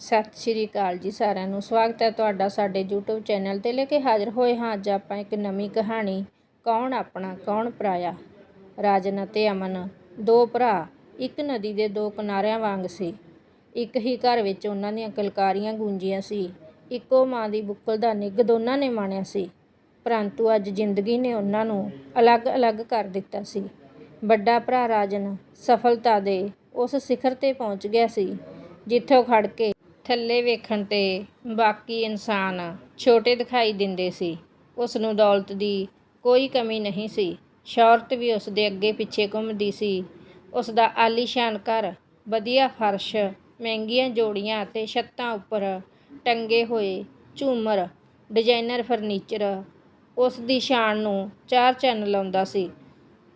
ਸਤਿ ਸ਼੍ਰੀ ਅਕਾਲ ਜੀ ਸਾਰਿਆਂ ਨੂੰ। ਸਵਾਗਤ ਹੈ ਤੁਹਾਡਾ ਸਾਡੇ YouTube ਚੈਨਲ ਤੇ ਲੈ ਕੇ ਹਾਜ਼ਰ ਹੋਏ ਹਾਂ। ਅੱਜ ਆਪਾਂ ਇੱਕ ਨਵੀਂ ਕਹਾਣੀ, ਕੌਣ ਆਪਣਾ, ਕੌਣ ਪਰਾਇਆ? ਰਾਜਨ ਅਤੇ ਅਮਨ, ਦੋ ਭਰਾ, ਇੱਕ ਨਦੀ ਦੇ ਦੋ ਕਿਨਾਰਿਆਂ ਵਾਂਗ ਸੀ। ਇੱਕ ਹੀ ਘਰ ਵਿੱਚ ਉਹਨਾਂ ਦੀਆਂ ਕਲਕਾਰੀਆਂ ਗੂੰਜੀਆਂ ਸੀ, ਇੱਕੋ ਮਾਂ ਦੀ ਬੁੱਕਲ ਦਾ ਨਿੱਘ ਦੋਨਾਂ ਨੇ ਮਾਣਿਆ ਸੀ। ਪਰੰਤੂ ਅੱਜ ਜ਼ਿੰਦਗੀ ਨੇ ਉਹਨਾਂ ਨੂੰ ਅਲੱਗ-ਅਲੱਗ ਕਰ ਦਿੱਤਾ ਸੀ। ਵੱਡਾ ਭਰਾ ਰਾਜਨ ਸਫਲਤਾ ਦੇ ਉਸ ਸਿਖਰ ਤੇ ਪਹੁੰਚ ਗਿਆ ਸੀ, ਜਿੱਥੋਂ ਖੜ ਕੇ ਥੱਲੇ ਵੇਖਣ ਤੇ ਬਾਕੀ ਇਨਸਾਨ ਛੋਟੇ ਦਿਖਾਈ ਦਿੰਦੇ ਸੀ। ਉਸ ਨੂੰ ਦੌਲਤ ਦੀ ਕੋਈ ਕਮੀ ਨਹੀਂ ਸੀ। ਸ਼ੌਹਰਤ ਵੀ ਉਸ ਦੇ ਅੱਗੇ ਪਿੱਛੇ ਘੁੰਮਦੀ ਸੀ। ਉਸ ਦਾ ਆਲੀਸ਼ਾਨ ਘਰ, ਵਧੀਆ ਫਰਸ਼, ਮਹਿੰਗੀਆਂ ਜੋੜੀਆਂ ਅਤੇ ਛੱਤਾਂ ਉੱਪਰ ਟੰਗੇ ਹੋਏ ਝੂਮਰ, ਡਿਜ਼ਾਈਨਰ ਫਰਨੀਚਰ ਉਸ ਦੀ ਸ਼ਾਨ ਨੂੰ ਚਾਰ ਚੰਨ ਲਾਉਂਦਾ ਸੀ।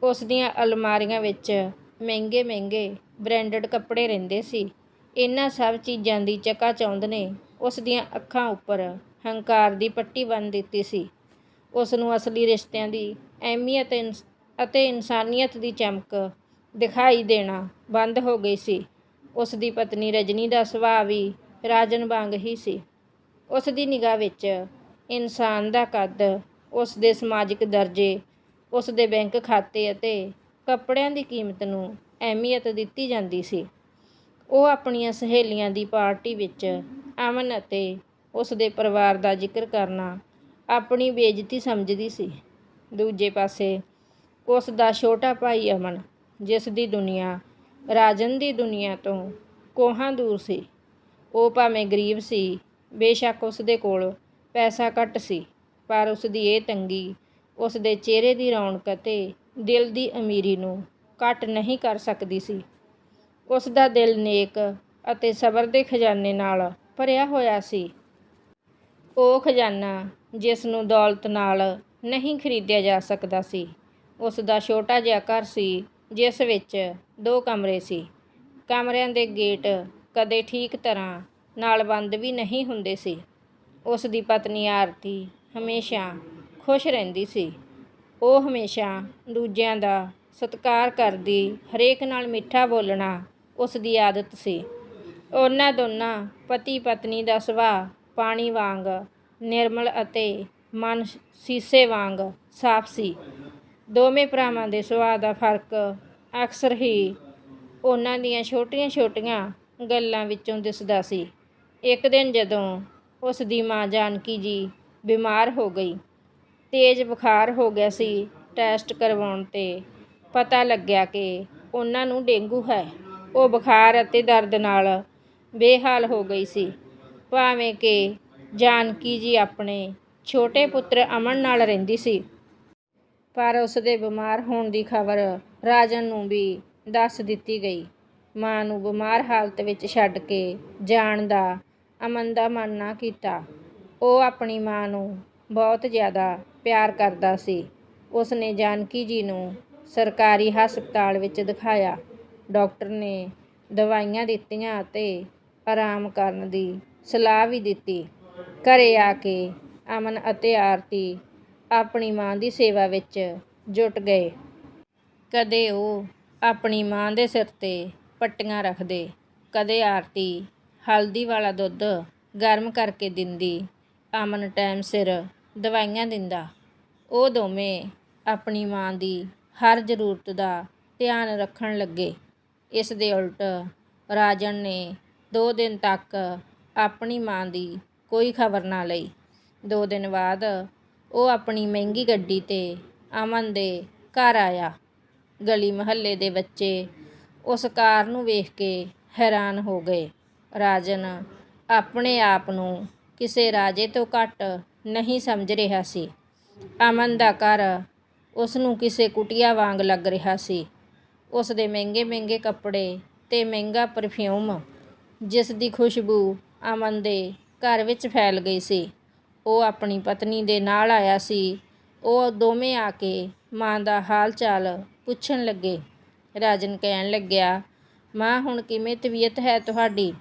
ਉਸ ਦੀਆਂ ਅਲਮਾਰੀਆਂ ਵਿੱਚ ਮਹਿੰਗੇ ਮਹਿੰਗੇ ਬ੍ਰਾਂਡਡ ਕੱਪੜੇ ਰਹਿੰਦੇ ਸੀ। ਇਹਨਾਂ ਸਭ ਚੀਜ਼ਾਂ ਦੀ ਚਕਾਚੌਂਧ ਨੇ। ਉਸ ਦੀਆਂ ਅੱਖਾਂ ਉੱਪਰ ਹੰਕਾਰ ਦੀ ਪੱਟੀ ਬੰਨ੍ਹ ਦਿੱਤੀ ਸੀ। ਉਸ ਨੂੰ ਅਸਲੀ ਰਿਸ਼ਤਿਆਂ ਦੀ ਅਹਿਮੀਅਤ ਇਨਸ- ਅਤੇ ਇਨਸਾਨੀਅਤ ਦੀ ਚਮਕ ਦਿਖਾਈ ਦੇਣਾ ਬੰਦ ਹੋ ਗਈ ਸੀ। ਉਸ ਦੀ ਪਤਨੀ ਰਜਨੀ ਦਾ ਸੁਭਾਅ ਵੀ ਰਾਜਨ ਵਾਂਗ ਹੀ ਸੀ। ਉਸ ਦੀ ਨਿਗਾਹ ਵਿੱਚ ਇਨਸਾਨ ਦਾ ਕੱਦ, ਉਸ ਦੇ ਸਮਾਜਿਕ ਦਰਜੇ, ਉਸ ਦੇ ਬੈਂਕ ਖਾਤੇ ਅਤੇ ਕੱਪੜਿਆਂ ਦੀ ਕੀਮਤ ਨੂੰ ਅਹਿਮੀਅਤ ਦਿੱਤੀ ਜਾਂਦੀ ਸੀ। ਉਹ ਆਪਣੀਆਂ ਸਹੇਲੀਆਂ ਦੀ ਪਾਰਟੀ ਵਿੱਚ ਅਮਨ ਅਤੇ ਉਸ ਦੇ ਪਰਿਵਾਰ ਦਾ ਜ਼ਿਕਰ ਕਰਨਾ ਆਪਣੀ ਬੇਇੱਜ਼ਤੀ ਸਮਝਦੀ ਸੀ। ਦੂਜੇ ਪਾਸੇ ਉਸ ਦਾ ਛੋਟਾ ਭਾਈ ਅਮਨ, ਜਿਸ ਦੀ ਦੁਨੀਆ ਰਾਜਨ ਦੀ ਦੁਨੀਆ ਤੋਂ ਕੋਹਾਂ ਦੂਰ ਸੀ, ਉਹ ਭਾਵੇਂ ਗਰੀਬ ਸੀ, ਬੇਸ਼ੱਕ ਉਸ ਦੇ ਕੋਲ ਪੈਸਾ ਘੱਟ ਸੀ, ਪਰ ਉਸ ਦੀ ਇਹ ਤੰਗੀ ਉਸ ਦੇ ਚਿਹਰੇ ਦੀ ਰੌਣਕ ਅਤੇ ਦਿਲ ਦੀ ਅਮੀਰੀ ਨੂੰ ਘੱਟ ਨਹੀਂ ਕਰ ਸਕਦੀ ਸੀ। ਉਸ ਦਾ ਦਿਲ ਨੇਕ ਅਤੇ ਸਬਰ ਦੇ ਖਜ਼ਾਨੇ ਨਾਲ ਭਰਿਆ ਹੋਇਆ ਸੀ। ਉਹ ਖਜ਼ਾਨਾ ਜਿਸ ਨੂੰ ਦੌਲਤ ਨਾਲ ਨਹੀਂ ਖਰੀਦਿਆ ਜਾ ਸਕਦਾ ਸੀ, ਉਸ ਦਾ ਛੋਟਾ ਜਿਹਾ ਘਰ ਸੀ, ਜਿਸ ਵਿੱਚ ਦੋ ਕਮਰੇ ਸੀ। ਕਮਰਿਆਂ ਦੇ ਗੇਟ ਕਦੇ ਠੀਕ ਤਰ੍ਹਾਂ ਨਾਲ ਬੰਦ ਵੀ ਨਹੀਂ ਹੁੰਦੇ ਸੀ। ਉਸ ਦੀ ਪਤਨੀ ਆਰਤੀ ਹਮੇਸ਼ਾ ਖੁਸ਼ ਰਹਿੰਦੀ ਸੀ। ਉਹ ਹਮੇਸ਼ਾ ਦੂਜਿਆਂ ਦਾ ਸਤਿਕਾਰ ਕਰਦੀ, ਹਰੇਕ ਨਾਲ ਮਿੱਠਾ ਬੋਲਣਾ ਉਸ ਦੀ ਆਦਤ ਸੀ। ਉਹਨਾਂ ਦੋਨਾਂ ਪਤੀ ਪਤਨੀ ਦਾ ਸੁਭਾਅ ਪਾਣੀ ਵਾਂਗ ਨਿਰਮਲ ਅਤੇ ਮਨ ਸੀਸੇ ਵਾਂਗ ਸਾਫ਼ ਸੀ। ਦੋਵੇਂ ਭਰਾਵਾਂ ਦੇ ਸੁਭਾਅ ਦਾ ਫ਼ਰਕ ਅਕਸਰ ਹੀ ਉਹਨਾਂ ਦੀਆਂ ਛੋਟੀਆਂ-ਛੋਟੀਆਂ ਗੱਲਾਂ ਵਿੱਚੋਂ ਦਿਸਦਾ ਸੀ। ਇੱਕ ਦਿਨ ਜਦੋਂ ਉਸ ਦੀ ਮਾਂ ਜਾਨਕੀ ਜੀ ਬਿਮਾਰ ਹੋ ਗਈ, ਤੇਜ਼ ਬੁਖਾਰ ਹੋ ਗਿਆ ਸੀ, ਟੈਸਟ ਕਰਵਾਉਣ ਤੇ ਪਤਾ ਲੱਗਿਆ ਕਿ ਉਹਨਾਂ ਨੂੰ ਡੇਂਗੂ ਹੈ। ਉਹ ਬੁਖਾਰ ਅਤੇ ਦਰਦ ਨਾਲ ਬੇਹਾਲ ਹੋ ਗਈ ਸੀ। ਭਾਵੇਂ ਕਿ ਜਾਨਕੀ ਜੀ ਆਪਣੇ ਛੋਟੇ ਪੁੱਤਰ ਅਮਨ ਨਾਲ ਰਹਿੰਦੀ ਸੀ, ਪਰ ਉਸ ਦੇ ਬਿਮਾਰ ਹੋਣ ਦੀ ਖਬਰ ਰਾਜਨ ਨੂੰ ਵੀ ਦੱਸ ਦਿੱਤੀ ਗਈ। ਮਾਂ ਨੂੰ ਬਿਮਾਰ ਹਾਲਤ ਵਿੱਚ ਛੱਡ ਕੇ ਜਾਣ ਦਾ ਅਮਨ ਦਾ ਮਨ ਨਾ ਕੀਤਾ। ਉਹ ਆਪਣੀ ਮਾਂ ਨੂੰ ਬਹੁਤ ਜ਼ਿਆਦਾ ਪਿਆਰ ਕਰਦਾ ਸੀ। ਉਸ ਨੇ ਜਾਨਕੀ ਜੀ ਨੂੰ ਸਰਕਾਰੀ ਹਸਪਤਾਲ ਵਿੱਚ ਦਿਖਾਇਆ। ਡਾਕਟਰ ਨੇ ਦਵਾਈਆਂ ਦਿੱਤੀਆਂ ਅਤੇ ਆਰਾਮ ਕਰਨ ਦੀ ਸਲਾਹ ਵੀ ਦਿੱਤੀ। ਘਰੇ ਆ ਕੇ ਅਮਨ ਅਤੇ ਆਰਤੀ ਆਪਣੀ ਮਾਂ ਦੀ ਸੇਵਾ ਵਿੱਚ ਜੁਟ ਗਏ। ਕਦੇ ਉਹ ਆਪਣੀ ਮਾਂ ਦੇ ਸਿਰ ਤੇ ਪੱਟੀਆਂ ਰੱਖਦੇ, ਕਦੇ ਆਰਤੀ ਹਲਦੀ ਵਾਲਾ ਦੁੱਧ ਗਰਮ ਕਰਕੇ ਦਿੰਦੀ, ਅਮਨ ਟਾਈਮ ਸਿਰ ਦਵਾਈਆਂ ਦਿੰਦਾ। ਉਹ ਦੋਵੇਂ ਆਪਣੀ ਮਾਂ ਦੀ ਹਰ ਜ਼ਰੂਰਤ ਦਾ ਧਿਆਨ ਰੱਖਣ ਲੱਗੇ। ਇਸ ਦੇ ਉਲਟ ਰਾਜਨ ਨੇ ਦੋ ਦਿਨ ਤੱਕ ਆਪਣੀ ਮਾਂ ਦੀ ਕੋਈ ਖਬਰ ਨਾ ਲਈ। ਦੋ ਦਿਨ ਬਾਅਦ ਉਹ ਆਪਣੀ ਮਹਿੰਗੀ ਗੱਡੀ ਤੇ ਅਮਨ ਦੇ ਘਰ ਆਇਆ। ਗਲੀ ਮੁਹੱਲੇ ਦੇ ਬੱਚੇ ਉਸ ਕਾਰ ਨੂੰ ਵੇਖ ਕੇ ਹੈਰਾਨ ਹੋ ਗਏ। ਰਾਜਨ ਆਪਣੇ ਆਪ ਨੂੰ ਕਿਸੇ ਰਾਜੇ ਤੋਂ ਘੱਟ ਨਹੀਂ ਸਮਝ ਰਿਹਾ ਸੀ। ਅਮਨ ਦਾ ਘਰ ਉਸ ਨੂੰ ਕਿਸੇ ਕੁਟੀਆ ਵਾਂਗ ਲੱਗ ਰਿਹਾ ਸੀ। ਉਸ ਦੇ ਮਹਿੰਗੇ ਮਹਿੰਗੇ ਕੱਪੜੇ ਅਤੇ ਮਹਿੰਗਾ ਪਰਫਿਊਮ ਜਿਸ ਦੀ ਖੁਸ਼ਬੂ ਅਮਨ ਦੇ ਘਰ ਵਿੱਚ ਫੈਲ ਗਈ ਸੀ। ਉਹ ਆਪਣੀ ਪਤਨੀ ਦੇ ਨਾਲ ਆਇਆ ਸੀ। ਉਹ ਦੋਵੇਂ ਆ ਕੇ ਮਾਂ ਦਾ ਹਾਲ ਚਾਲ ਪੁੱਛਣ ਲੱਗੇ। ਰਾਜਨ ਕਹਿਣ ਲੱਗਿਆ, ਮਾਂ, ਹੁਣ ਕਿਵੇਂ ਤਬੀਅਤ ਹੈ ਤੁਹਾਡੀ?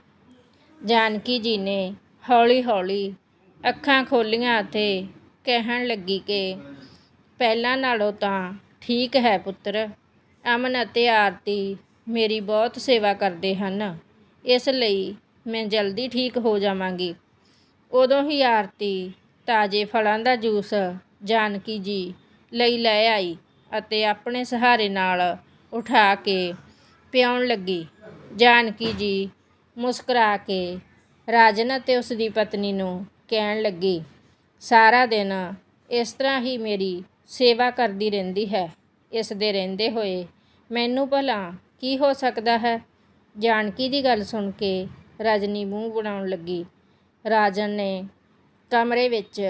ਜਾਨਕੀ ਜੀ ਨੇ ਹੌਲੀ ਹੌਲੀ ਅੱਖਾਂ ਖੋਲੀਆਂ ਅਤੇ ਕਹਿਣ ਲੱਗੀ ਕਿ ਪਹਿਲਾਂ ਨਾਲੋਂ ਤਾਂ ਠੀਕ ਹੈ ਪੁੱਤਰ। ਅਮਨ ਅਤੇ ਆਰਤੀ ਮੇਰੀ ਬਹੁਤ ਸੇਵਾ ਕਰਦੇ ਹਨ। ਇਸ ਲਈ ਮੈਂ ਜਲਦੀ ਠੀਕ ਹੋ ਜਾਵਾਂਗੀ। ਉਦੋਂ ਹੀ ਆਰਤੀ ਤਾਜ਼ੇ ਫਲਾਂ ਦਾ ਜੂਸ ਜਾਨਕੀ ਜੀ ਲਈ ਲੈ ਆਈ ਅਤੇ ਆਪਣੇ ਸਹਾਰੇ ਨਾਲ ਉਠਾ ਕੇ ਪਿਆਉਣ ਲੱਗੀ। ਜਾਨਕੀ ਜੀ ਮੁਸਕਰਾ ਕੇ ਰਾਜਨ ਅਤੇ ਉਸ ਦੀ ਪਤਨੀ ਨੂੰ ਕਹਿਣ ਲੱਗੀ, ਸਾਰਾ ਦਿਨ ਇਸ ਤਰ੍ਹਾਂ ਹੀ ਮੇਰੀ ਸੇਵਾ ਕਰਦੀ ਰਹਿੰਦੀ ਹੈ। ਇਸ ਦੇ ਰਹਿੰਦੇ ਹੋਏ ਮੈਨੂੰ ਭਲਾ ਕੀ ਹੋ ਸਕਦਾ ਹੈ? ਜਾਨਕੀ ਦੀ ਗੱਲ ਸੁਣ ਕੇ ਰਜਨੀ ਮੂੰਹ ਬਣਾਉਣ ਲੱਗੀ। ਰਾਜਨ ਨੇ ਕਮਰੇ ਵਿੱਚ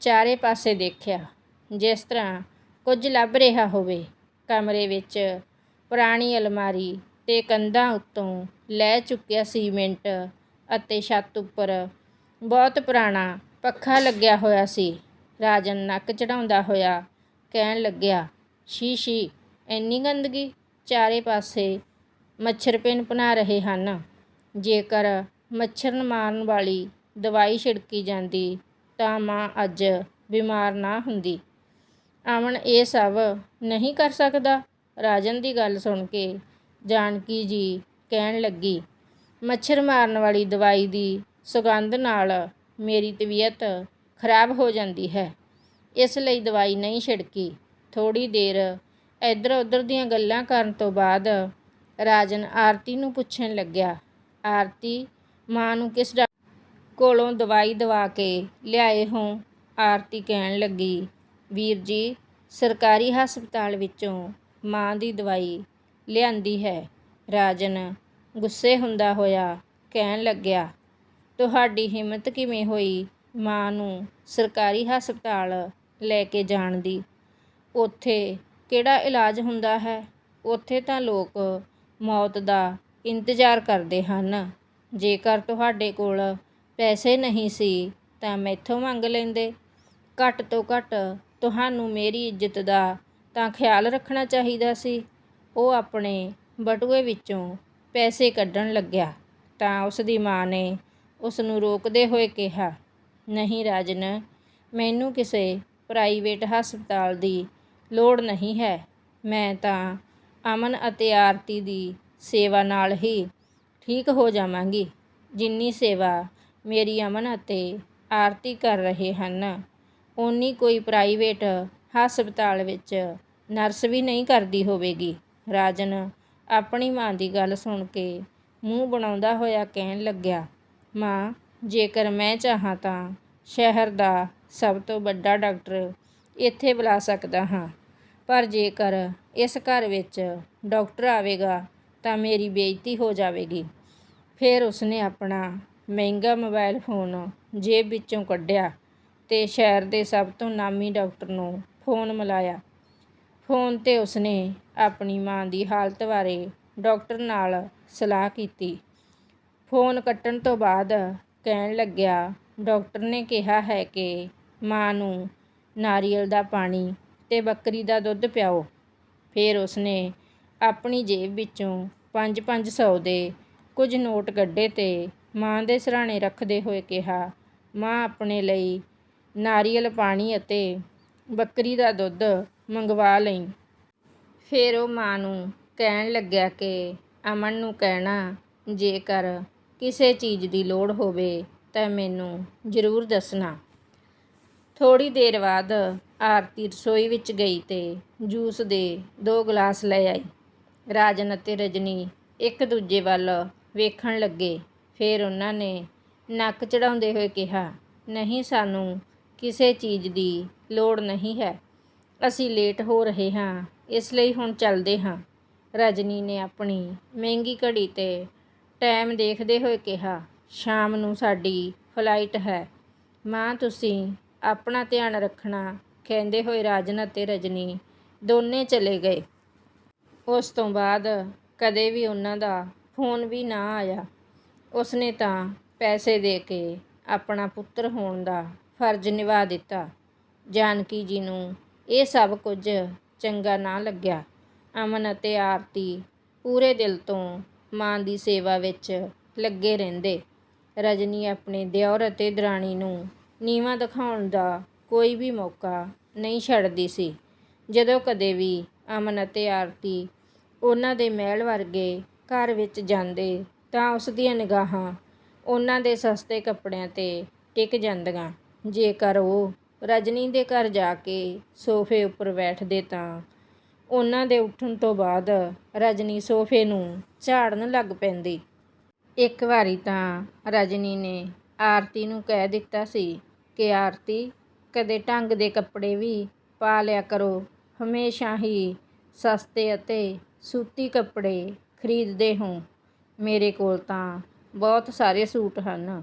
ਚਾਰੇ ਪਾਸੇ ਦੇਖਿਆ, ਜਿਸ ਤਰ੍ਹਾਂ ਕੁਝ ਲੱਭ ਰਿਹਾ ਹੋਵੇ। ਕਮਰੇ ਵਿੱਚ ਪੁਰਾਣੀ ਅਲਮਾਰੀ ਤੇ ਕੰਧਾਂ ਉੱਤੋਂ ਲੈ ਚੁੱਕਿਆ ਸੀਮੈਂਟ ਅਤੇ ਛੱਤ ਉੱਪਰ ਬਹੁਤ ਪੁਰਾਣਾ ਪੱਖਾ ਲੱਗਿਆ ਹੋਇਆ ਸੀ। ਰਾਜਨ ਨੱਕ ਚੜਾਉਂਦਾ ਹੋਇਆ ਕਹਿਣ ਲੱਗਿਆ ਸ਼ੀ ਸ਼ੀ, ਇੰਨੀ ਗੰਦਗੀ, ਚਾਰੇ ਪਾਸੇ ਮੱਛਰ ਪਿੰਨ ਬਣਾ ਰਹੇ ਹਨ। ਜੇਕਰ ਮੱਛਰ ਮਾਰਨ ਵਾਲੀ ਦਵਾਈ ਛਿੜਕੀ ਜਾਂਦੀ, ਤਾਂ ਮਾਂ ਅੱਜ ਬਿਮਾਰ ਨਾ ਹੁੰਦੀ। ਅਮਨ ਇਹ ਸਭ ਨਹੀਂ ਕਰ ਸਕਦਾ। ਰਾਜਨ ਦੀ ਗੱਲ ਸੁਣ ਕੇ ਜਾਨਕੀ ਜੀ ਕਹਿਣ ਲੱਗੀ, ਮੱਛਰ ਮਾਰਨ ਵਾਲੀ ਦਵਾਈ ਦੀ ਸੁਗੰਧ ਨਾਲ ਮੇਰੀ ਤਬੀਅਤ ਖਰਾਬ ਹੋ ਜਾਂਦੀ ਹੈ। ਇਸ ਲਈ ਦਵਾਈ ਨਹੀਂ ਛਿੜਕੀ। ਥੋੜੀ ਦੇਰ ਇੱਧਰ ਉੱਧਰ ਦੀਆਂ ਗੱਲਾਂ ਕਰਨ ਤੋਂ ਬਾਅਦ ਰਾਜਨ ਆਰਤੀ ਨੂੰ ਪੁੱਛਣ ਲੱਗਿਆ, ਆਰਤੀ, ਮਾਂ ਨੂੰ ਕਿਸ ਡਾ ਕੋਲੋਂ ਦਵਾਈ ਦਵਾ ਕੇ ਲਿਆਏ ਹੋ? ਆਰਤੀ ਕਹਿਣ ਲੱਗੀ, ਵੀਰ ਜੀ, ਸਰਕਾਰੀ ਹਸਪਤਾਲ ਵਿੱਚੋਂ ਮਾਂ ਦੀ ਦਵਾਈ ਲਿਆਂਦੀ ਹੈ। ਰਾਜਨ ਗੁੱਸੇ ਹੁੰਦਾ ਹੋਇਆ ਕਹਿਣ ਲੱਗਿਆ, ਤੁਹਾਡੀ ਹਿੰਮਤ ਕਿਵੇਂ ਹੋਈ ਮਾਂ ਨੂੰ ਸਰਕਾਰੀ ਹਸਪਤਾਲ ਲੈ ਕੇ ਜਾਣ ਦੀ? ਉੱਥੇ ਕਿਹੜਾ ਇਲਾਜ ਹੁੰਦਾ ਹੈ? ਉੱਥੇ ਤਾਂ ਲੋਕ ਮੌਤ ਦਾ ਇੰਤਜ਼ਾਰ ਕਰਦੇ ਹਨ। ਜੇਕਰ ਤੁਹਾਡੇ ਕੋਲ ਪੈਸੇ ਨਹੀਂ ਸੀ, ਤਾਂ ਮੈਥੋਂ ਮੰਗ ਲੈਂਦੇ। ਘੱਟ ਤੋਂ ਘੱਟ ਤੁਹਾਨੂੰ ਮੇਰੀ ਇੱਜ਼ਤ ਦਾ ਤਾਂ ਖਿਆਲ ਰੱਖਣਾ ਚਾਹੀਦਾ ਸੀ। ਉਹ ਆਪਣੇ ਬਟੂਏ ਵਿੱਚੋਂ ਪੈਸੇ ਕੱਢਣ ਲੱਗਿਆ। ਤਾਂ ਉਸ ਦੀ ਮਾਂ ਨੇ ਉਸ ਨੂੰ ਰੋਕਦੇ ਹੋਏ ਕਿਹਾ, ਨਹੀਂ ਰਾਜਨ, ਮੈਨੂੰ ਕਿਸੇ ਪ੍ਰਾਈਵੇਟ ਹਸਪਤਾਲ ਦੀ ਲੋੜ ਨਹੀਂ ਹੈ। ਮੈਂ ਤਾਂ ਅਮਨ ਅਤੇ ਆਰਤੀ ਦੀ ਸੇਵਾ ਨਾਲ ਹੀ ਠੀਕ ਹੋ ਜਾਵਾਂਗੀ। ਜਿੰਨੀ ਸੇਵਾ ਮੇਰੀ ਅਮਨ ਅਤੇ ਆਰਤੀ ਕਰ ਰਹੇ ਹਨ ਉਨੀ ਕੋਈ ਪ੍ਰਾਈਵੇਟ ਹਸਪਤਾਲ ਵਿੱਚ ਨਰਸ ਵੀ ਨਹੀਂ ਕਰਦੀ ਹੋਵੇਗੀ। ਰਾਜਨ ਆਪਣੀ ਮਾਂ ਦੀ ਗੱਲ ਸੁਣ ਕੇ ਮੂੰਹ ਬਣਾਉਂਦਾ ਹੋਇਆ ਕਹਿਣ ਲੱਗਿਆ, ਮਾਂ, ਜੇਕਰ ਮੈਂ ਚਾਹਾਂ ਤਾਂ ਸ਼ਹਿਰ ਦਾ ਸਭ ਤੋਂ ਵੱਡਾ ਡਾਕਟਰ ਇੱਥੇ ਬੁਲਾ ਸਕਦਾ ਹਾਂ। ਪਰ ਜੇਕਰ ਇਸ ਘਰ ਵਿੱਚ ਡਾਕਟਰ ਆਵੇਗਾ ਤਾਂ ਮੇਰੀ ਬੇਇੱਜ਼ਤੀ ਹੋ ਜਾਵੇਗੀ। ਫਿਰ ਉਸਨੇ ਆਪਣਾ ਮਹਿੰਗਾ ਮੋਬਾਈਲ ਫੋਨ ਜੇਬ ਵਿੱਚੋਂ ਕੱਢਿਆ ਤੇ ਸ਼ਹਿਰ ਦੇ ਸਭ ਤੋਂ ਨਾਮੀ ਡਾਕਟਰ ਨੂੰ ਫੋਨ ਮਿਲਾਇਆ। ਫੋਨ ਤੇ ਉਸਨੇ ਆਪਣੀ ਮਾਂ ਦੀ ਹਾਲਤ ਬਾਰੇ ਡਾਕਟਰ ਨਾਲ ਸਲਾਹ ਕੀਤੀ। ਫੋਨ ਕੱਟਣ ਤੋਂ ਬਾਅਦ ਕਹਿਣ ਲੱਗਿਆ, ਡਾਕਟਰ ਨੇ ਕਿਹਾ ਹੈ ਕਿ ਮਾਂ ਨੂੰ ਨਾਰੀਅਲ ਦਾ ਪਾਣੀ ਅਤੇ ਬੱਕਰੀ ਦਾ ਦੁੱਧ ਪਿਆਓ। ਫਿਰ ਉਸਨੇ ਆਪਣੀ ਜੇਬ ਵਿੱਚੋਂ 5-500 ਦੇ ਕੁਝ ਨੋਟ ਕੱਢੇ ਤੇ ਮਾਂ ਦੇ ਸਿਰਹਾਣੇ ਰੱਖਦੇ ਹੋਏ ਕਿਹਾ, ਮਾਂ ਆਪਣੇ ਲਈ ਨਾਰੀਅਲ ਪਾਣੀ ਅਤੇ ਬੱਕਰੀ ਦਾ ਦੁੱਧ ਮੰਗਵਾ ਲਈ। ਫਿਰ ਉਹ ਮਾਂ ਨੂੰ ਕਹਿਣ ਲੱਗਿਆ ਕਿ ਅਮਨ ਨੂੰ ਕਹਿਣਾ, ਜੇਕਰ ਕਿਸੇ ਚੀਜ਼ ਦੀ ਲੋੜ ਹੋਵੇ ਤਾਂ ਮੈਨੂੰ ਜ਼ਰੂਰ ਦੱਸਣਾ। ਥੋੜੀ ਦੇਰ ਬਾਅਦ ਆਰਤੀ ਰਸੋਈ ਵਿੱਚ ਗਈ ਤੇ ਜੂਸ ਦੇ ਦੋ ਗਲਾਸ ਲੈ ਆਈ। ਰਾਜਨ ਅਤੇ ਰਜਨੀ ਇੱਕ ਦੂਜੇ ਵੱਲ ਵੇਖਣ ਲੱਗੇ। ਫਿਰ ਉਹਨਾਂ ਨੇ ਨੱਕ ਚੜਾਉਂਦੇ ਹੋਏ ਕਿਹਾ, ਨਹੀਂ, ਸਾਨੂੰ ਕਿਸੇ ਚੀਜ਼ ਦੀ ਲੋੜ ਨਹੀਂ ਹੈ। ਅਸੀਂ ਲੇਟ ਹੋ ਰਹੇ ਹਾਂ, ਇਸ ਲਈ ਹੁਣ ਚੱਲਦੇ ਹਾਂ। ਰਜਨੀ ਨੇ ਆਪਣੀ ਮਹਿੰਗੀ ਘੜੀ ਤੇ ਟਾਈਮ ਦੇਖਦੇ ਹੋਏ ਕਿਹਾ, ਸ਼ਾਮ ਨੂੰ ਸਾਡੀ ਫਲਾਈਟ ਹੈ। ਮਾਂ, ਤੁਸੀਂ ਆਪਣਾ ਧਿਆਨ ਰੱਖਣਾ, ਕਹਿੰਦੇ ਹੋਏ ਰਾਜਨ ਅਤੇ ਰਜਨੀ ਦੋਨੇ ਚਲੇ ਗਏ। ਉਸ ਤੋਂ ਬਾਅਦ ਕਦੇ ਵੀ ਉਹਨਾਂ ਦਾ ਫੋਨ ਵੀ ਨਾ ਆਇਆ। ਉਸਨੇ ਤਾਂ ਪੈਸੇ ਦੇ ਕੇ ਆਪਣਾ ਪੁੱਤਰ ਹੋਣ ਦਾ ਫਰਜ਼ ਨਿਭਾ ਦਿੱਤਾ। ਜਾਨਕੀ ਜੀ ਨੂੰ ਇਹ ਸਭ ਕੁਝ ਚੰਗਾ ਨਾ ਲੱਗਿਆ। ਅਮਨ ਅਤੇ ਆਰਤੀ ਪੂਰੇ ਦਿਲ ਤੋਂ ਮਾਂ ਦੀ ਸੇਵਾ ਵਿੱਚ ਲੱਗੇ ਰਹਿੰਦੇ। ਰਜਨੀ ਆਪਣੇ ਦਿਓਰ ਅਤੇ ਦਰਾਣੀ ਨੂੰ ਨੀਵਾਂ ਦਿਖਾਉਣ ਦਾ ਕੋਈ ਵੀ ਮੌਕਾ ਨਹੀਂ ਛੱਡਦੀ ਸੀ। ਜਦੋਂ ਕਦੇ ਵੀ ਅਮਨ ਅਤੇ ਆਰਤੀ ਉਹਨਾਂ ਦੇ ਮਹਿਲ ਵਰਗੇ ਘਰ ਵਿੱਚ ਜਾਂਦੇ ਤਾਂ ਉਸ ਦੀਆਂ ਨਿਗਾਹਾਂ ਉਹਨਾਂ ਦੇ ਸਸਤੇ ਕੱਪੜਿਆਂ 'ਤੇ ਟਿਕ ਜਾਂਦੀਆਂ। ਜੇਕਰ ਉਹ ਰਜਨੀ ਦੇ ਘਰ ਜਾ ਕੇ ਸੋਫੇ ਉੱਪਰ ਬੈਠਦੇ ਤਾਂ ਉਹਨਾਂ ਦੇ ਉੱਠਣ ਤੋਂ ਬਾਅਦ ਰਜਨੀ ਸੋਫੇ ਨੂੰ ਝਾੜਨ ਲੱਗ ਪੈਂਦੀ। ਇੱਕ ਵਾਰੀ ਤਾਂ ਰਜਨੀ ਨੇ ਆਰਤੀ ਨੂੰ ਕਹਿ ਦਿੱਤਾ ਸੀ ਕਿ ਆਰਤੀ, ਕਦੇ ਢੰਗ ਦੇ ਕੱਪੜੇ ਵੀ ਪਾ ਲਿਆ ਕਰੋ। ਹਮੇਸ਼ਾ ਹੀ ਸਸਤੇ ਅਤੇ ਸੂਤੀ ਕੱਪੜੇ ਖਰੀਦਦੇ ਹੋ। ਮੇਰੇ ਕੋਲ ਤਾਂ ਬਹੁਤ ਸਾਰੇ ਸੂਟ ਹਨ।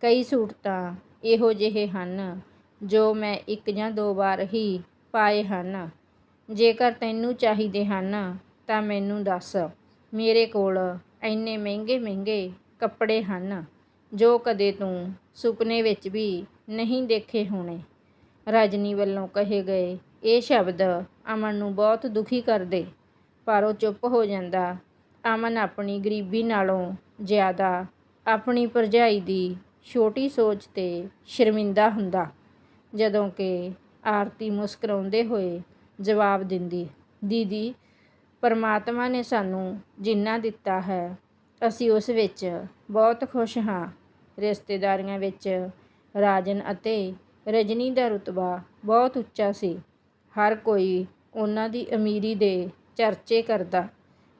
ਕਈ ਸੂਟ ਤਾਂ ਇਹੋ ਜਿਹੇ ਹਨ ਜੋ ਮੈਂ ਇੱਕ ਜਾਂ ਦੋ ਵਾਰ ਹੀ ਪਾਏ ਹਨ। ਜੇਕਰ ਤੈਨੂੰ ਚਾਹੀਦੇ ਹਨ ਤਾਂ ਮੈਨੂੰ ਦੱਸ। ਮੇਰੇ ਕੋਲ ਇੰਨੇ ਮਹਿੰਗੇ ਮਹਿੰਗੇ ਕੱਪੜੇ ਹਨ। ਜੋ ਕਦੇ ਤੂੰ ਸੁਪਨੇ ਵਿੱਚ ਵੀ ਨਹੀਂ ਦੇਖੇ ਹੋਣੇ। ਰਜਨੀ ਵੱਲੋਂ ਕਹੇ ਗਏ ਇਹ ਸ਼ਬਦ ਅਮਨ ਨੂੰ ਬਹੁਤ ਦੁਖੀ ਕਰਦੇ, ਪਰ ਉਹ ਚੁੱਪ ਹੋ ਜਾਂਦਾ। ਅਮਨ ਆਪਣੀ ਗਰੀਬੀ ਨਾਲੋਂ ਜ਼ਿਆਦਾ ਆਪਣੀ ਭਰਜਾਈ ਦੀ ਛੋਟੀ ਸੋਚ ਤੇ ਸ਼ਰਮਿੰਦਾ ਹੁੰਦਾ, ਜਦੋਂ ਕਿ ਆਰਤੀ ਮੁਸਕਰਾਉਂਦੇ ਹੋਏ ਜਵਾਬ ਦਿੰਦੀ, ਦੀਦੀ, ਪਰਮਾਤਮਾ ਨੇ ਸਾਨੂੰ ਜਿੰਨਾ ਦਿੱਤਾ ਹੈ, ਅਸੀਂ ਉਸ ਵਿੱਚ ਬਹੁਤ ਖੁਸ਼ ਹਾਂ। ਰਿਸ਼ਤੇਦਾਰੀਆਂ ਵਿੱਚ ਰਾਜਨ ਅਤੇ ਰਜਨੀ ਦਾ ਰੁਤਬਾ ਬਹੁਤ ਉੱਚਾ ਸੀ। ਹਰ ਕੋਈ ਉਹਨਾਂ ਦੀ ਅਮੀਰੀ ਦੇ ਚਰਚੇ ਕਰਦਾ।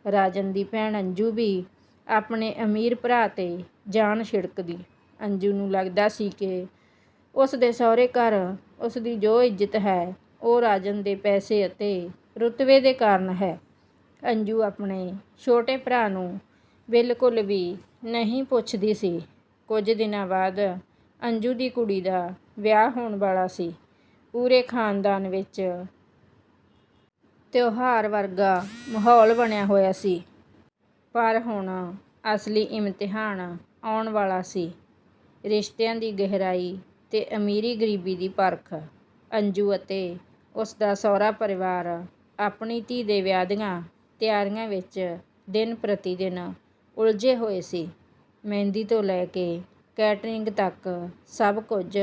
ਰਾਜਨ ਦੀ ਭੈਣ ਅੰਜੂ ਵੀ ਆਪਣੇ ਅਮੀਰ ਭਰਾ ਤੇ ਜਾਨ ਛਿੜਕਦੀ। ਅੰਜੂ ਨੂੰ ਲੱਗਦਾ ਸੀ ਕਿ ਉਸ ਦੇ ਸਹੁਰੇ ਘਰ ਉਸ ਦੀ ਜੋ ਇੱਜ਼ਤ ਹੈ, ਉਹ ਰਾਜਨ ਦੇ ਪੈਸੇ ਅਤੇ ਰੁਤਬੇ ਦੇ ਕਾਰਨ ਹੈ। ਅੰਜੂ ਆਪਣੇ ਛੋਟੇ ਭਰਾ ਨੂੰ ਬਿਲਕੁਲ ਵੀ ਨਹੀਂ ਪੁੱਛਦੀ ਸੀ। ਕੁਝ ਦਿਨਾਂ ਬਾਅਦ ਅੰਜੂ ਦੀ ਕੁੜੀ ਦਾ ਵਿਆਹ ਹੋਣ ਵਾਲਾ ਸੀ। ਪੂਰੇ ਖਾਨਦਾਨ ਵਿੱਚ ਤਿਉਹਾਰ ਵਰਗਾ ਮਾਹੌਲ ਬਣਿਆ ਹੋਇਆ ਸੀ। ਪਰ ਹੁਣ ਅਸਲੀ ਇਮਤਿਹਾਨ ਆਉਣ ਵਾਲਾ ਸੀ। ਰਿਸ਼ਤਿਆਂ ਦੀ ਗਹਿਰਾਈ ਤੇ ਅਮੀਰੀ ਗਰੀਬੀ ਦੀ ਪਰਖ। ਅੰਜੂ ਅਤੇ ਉਸ ਦਾ ਸਹੁਰਾ ਪਰਿਵਾਰ ਆਪਣੀ ਧੀ ਦੇ ਵਿਆਹ ਦੀਆਂ ਤਿਆਰੀਆਂ ਵਿੱਚ ਦਿਨ ਪ੍ਰਤੀ ਦਿਨ ਉਲਝੇ ਹੋਏ ਸੀ। ਮਹਿੰਦੀ ਤੋਂ ਲੈ ਕੇ ਕੈਟਰਿੰਗ ਤੱਕ ਸਭ ਕੁਝ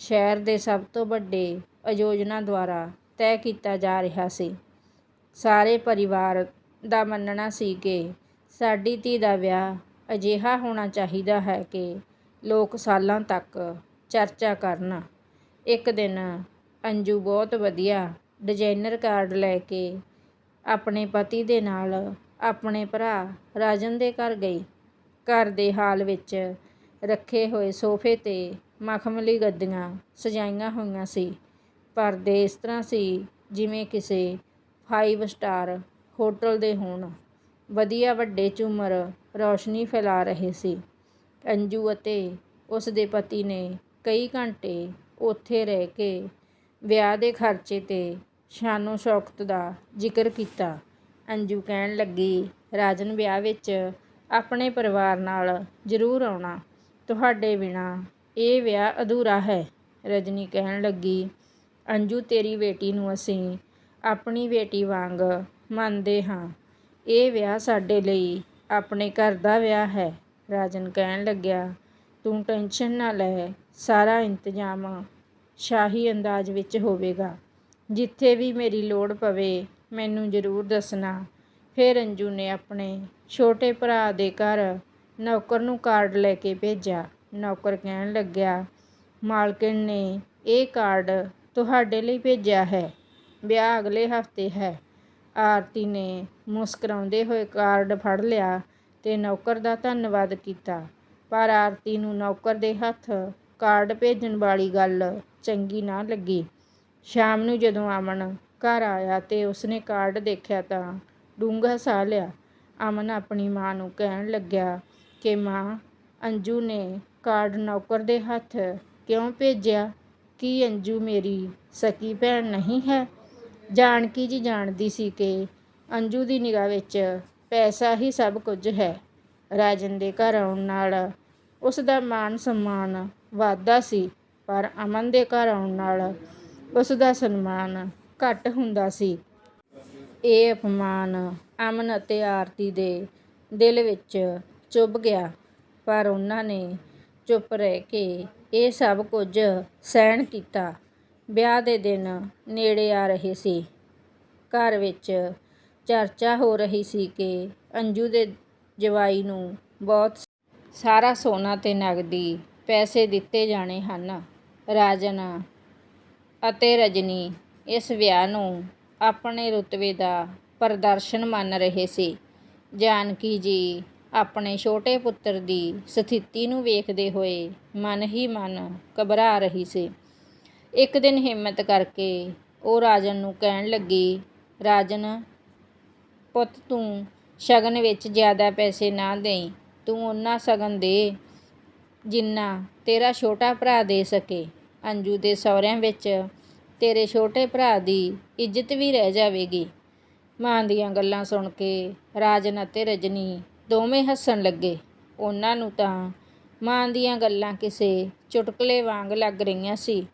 ਸ਼ਹਿਰ ਦੇ ਸਭ ਤੋਂ ਵੱਡੇ ਆਯੋਜਨਾਂ ਦੁਆਰਾ ਤੈਅ ਕੀਤਾ ਜਾ ਰਿਹਾ ਸੀ। ਸਾਰੇ ਪਰਿਵਾਰ ਦਾ ਮੰਨਣਾ ਸੀ ਕਿ ਸਾਡੀ ਧੀ ਦਾ ਵਿਆਹ ਅਜਿਹਾ ਹੋਣਾ ਚਾਹੀਦਾ ਹੈ ਕਿ ਲੋਕ ਸਾਲਾਂ ਤੱਕ ਚਰਚਾ ਕਰਨ। ਇੱਕ ਦਿਨ ਅੰਜੂ ਬਹੁਤ ਵਧੀਆ ਡਿਜ਼ਾਈਨਰ ਕਾਰਡ ਲੈ ਕੇ ਆਪਣੇ ਪਤੀ ਦੇ ਨਾਲ ਆਪਣੇ ਭਰਾ ਰਾਜਨ ਦੇ ਘਰ ਗਈ। ਘਰ ਦੇ ਹਾਲ ਵਿੱਚ ਰੱਖੇ ਹੋਏ ਸੋਫੇ ਤੇ ਮਖਮਲੀ ਗੱਦੀਆਂ ਸਜਾਈਆਂ ਹੋਈਆਂ ਸੀ। ਪਰਦੇ ਇਸ ਤਰ੍ਹਾਂ ਸੀ ਜਿਵੇਂ ਕਿਸੇ ਫਾਈਵ ਸਟਾਰ ਹੋਟਲ ਦੇ ਹੋਣ। ਵਧੀਆ ਵੱਡੇ ਝੂਮਰ ਰੌਸ਼ਨੀ ਫੈਲਾ ਰਹੇ ਸੀ। ਅੰਜੂ ਅਤੇ ਉਸ ਦੇ ਪਤੀ ਨੇ ਕਈ ਘੰਟੇ ਉੱਥੇ ਰਹਿ ਕੇ ਵਿਆਹ ਦੇ ਖਰਚੇ ਤੇ ਸ਼ਾਨੋ ਸ਼ੌਕਤ ਦਾ ਜ਼ਿਕਰ ਕੀਤਾ। ਅੰਜੂ ਕਹਿਣ ਲੱਗੀ, ਰਾਜਨ, ਵਿਆਹ ਵਿੱਚ ਆਪਣੇ ਪਰਿਵਾਰ ਨਾਲ ਜ਼ਰੂਰ ਆਉਣਾ। ਤੁਹਾਡੇ ਬਿਨਾਂ ਇਹ ਵਿਆਹ ਅਧੂਰਾ ਹੈ। ਰਜਨੀ ਕਹਿਣ ਲੱਗੀ, ਅੰਜੂ, ਤੇਰੀ ਬੇਟੀ ਨੂੰ ਅਸੀਂ ਆਪਣੀ ਬੇਟੀ ਵਾਂਗ ਮੰਨਦੇ ਹਾਂ। ਇਹ ਵਿਆਹ ਸਾਡੇ ਲਈ ਆਪਣੇ ਘਰ ਦਾ ਵਿਆਹ ਹੈ। ਰਾਜਨ ਕਹਿਣ ਲੱਗਿਆ, ਤੂੰ ਟੈਨਸ਼ਨ ਨਾ ਲੈ, ਸਾਰਾ ਇੰਤਜ਼ਾਮ ਸ਼ਾਹੀ ਅੰਦਾਜ਼ ਵਿੱਚ ਹੋਵੇਗਾ। ਜਿੱਥੇ ਵੀ ਮੇਰੀ ਲੋੜ ਪਵੇ, ਮੈਨੂੰ ਜ਼ਰੂਰ ਦੱਸਣਾ। ਫਿਰ ਅੰਜੂ ਨੇ ਆਪਣੇ ਛੋਟੇ ਭਰਾ ਦੇ ਘਰ ਨੌਕਰ ਨੂੰ ਕਾਰਡ ਲੈ ਕੇ ਭੇਜਿਆ। ਨੌਕਰ ਕਹਿਣ ਲੱਗਿਆ ਮਾਲਕਿਨ ਨੇ ਇਹ ਕਾਰਡ ਤੁਹਾਡੇ ਲਈ ਭੇਜਿਆ ਹੈ। ਵਿਆਹ ਅਗਲੇ ਹਫ਼ਤੇ ਹੈ। ਆਰਤੀ ਨੇ ਮੁਸਕਰਾਉਂਦੇ ਹੋਏ ਕਾਰਡ ਫੜ ਲਿਆ ਤੇ ਨੌਕਰ ਦਾ ਧੰਨਵਾਦ ਕੀਤਾ। ਪਰ ਆਰਤੀ ਨੂੰ ਨੌਕਰ ਦੇ ਹੱਥ ਕਾਰਡ ਭੇਜਣ ਵਾਲੀ ਗੱਲ ਚੰਗੀ ਨਾ ਲੱਗੀ। ਸ਼ਾਮ ਨੂੰ ਜਦੋਂ ਅਮਨ ਘਰ ਆਇਆ ਤੇ ਉਸਨੇ ਕਾਰਡ ਦੇਖਿਆ ਤਾਂ ਡੂੰਘਾ ਸਾਹ ਲਿਆ। ਅਮਨ ਆਪਣੀ ਮਾਂ ਨੂੰ ਕਹਿਣ ਲੱਗਿਆ ਕਿ ਮਾਂ, ਅੰਜੂ ਨੇ ਕਾਰਡ ਨੌਕਰ ਦੇ ਹੱਥ ਕਿਉਂ ਭੇਜਿਆ? ਕੀ ਅੰਜੂ ਮੇਰੀ ਸਕੀ ਭੈਣ ਨਹੀਂ ਹੈ? ਜਾਣਕੀ ਜੀ ਜਾਣਦੀ ਸੀ ਕਿ ਅੰਜੂ ਦੀ ਨਿਗਾਹ ਵਿੱਚ ਪੈਸਾ ਹੀ ਸਭ ਕੁਝ ਹੈ। ਰਾਜਨ ਦੇ ਘਰ ਆਉਣ ਨਾਲ ਉਸ ਦਾ ਮਾਨ ਸਨਮਾਨ ਵੱਧਦਾ ਸੀ, ਪਰ ਅਮਨ ਦੇ ਘਰ ਆਉਣ ਨਾਲ ਉਸ ਦਾ ਸਨਮਾਨ ਘੱਟ ਹੁੰਦਾ ਸੀ। ਇਹ ਅਪਮਾਨ ਅਮਨ ਅਤੇ ਆਰਤੀ ਦੇ ਦਿਲ ਵਿੱਚ ਚੁੱਭ ਗਿਆ, ਪਰ ਉਹਨਾਂ ਨੇ ਚੁੱਪ ਰਹਿ ਕੇ ਇਹ ਸਭ ਕੁਝ ਸਹਿਣ ਕੀਤਾ। ਵਿਆਹ ਦੇ ਦਿਨ ਨੇੜੇ ਆ ਰਹੇ ਸੀ। ਘਰ ਵਿੱਚ ਚਰਚਾ ਹੋ ਰਹੀ ਸੀ ਕਿ ਅੰਜੂ ਦੇ ਜਵਾਈ ਨੂੰ ਬਹੁਤ ਸਾਰਾ ਸੋਨਾ ਤੇ ਨਗਦੀ ਪੈਸੇ ਦਿੱਤੇ ਜਾਣੇ ਹਨ। ਰਾਜਨ ਅਤੇ ਰਜਨੀ ਇਸ ਵਿਆਹ ਨੂੰ ਆਪਣੇ ਰੁਤਬੇ ਦਾ ਪ੍ਰਦਰਸ਼ਨ ਮੰਨ ਰਹੇ ਸੀ। ਜਾਨਕੀ ਜੀ ਆਪਣੇ ਛੋਟੇ ਪੁੱਤਰ ਦੀ ਸਥਿਤੀ ਨੂੰ ਵੇਖਦੇ ਹੋਏ ਮਨ ਹੀ ਮਨ ਘਬਰਾ ਰਹੀ ਸੀ। ਇੱਕ ਦਿਨ ਹਿੰਮਤ ਕਰਕੇ ਉਹ ਰਾਜਨ ਨੂੰ ਕਹਿਣ ਲੱਗੀ, ਰਾਜਨ, ਪੁੱਤ ਤੂੰ ਸ਼ਗਨ ਵਿੱਚ ਜ਼ਿਆਦਾ ਪੈਸੇ ਨਾ ਦੇਈ। ਤੂੰ ਉਹਨਾਂ ਸ਼ਗਨ ਦੇ ਜਿੰਨਾ ਤੇਰਾ ਛੋਟਾ ਭਰਾ ਦੇ ਸਕੇ। ਅੰਜੂ ਦੇ ਸਹੁਰਿਆਂ ਵਿੱਚ ਤੇਰੇ ਛੋਟੇ ਭਰਾ ਦੀ ਇੱਜ਼ਤ ਵੀ ਰਹਿ ਜਾਵੇਗੀ। ਮਾਂ ਦੀਆਂ ਗੱਲਾਂ ਸੁਣ ਕੇ ਰਾਜਨ ਅਤੇ ਰਜਨੀ ਦੋਵੇਂ ਹੱਸਣ ਲੱਗੇ। ਉਹਨਾਂ ਨੂੰ ਤਾਂ ਮਾਂ ਦੀਆਂ ਗੱਲਾਂ ਕਿਸੇ ਚੁਟਕਲੇ ਵਾਂਗ ਲੱਗ ਰਹੀਆਂ ਸੀ।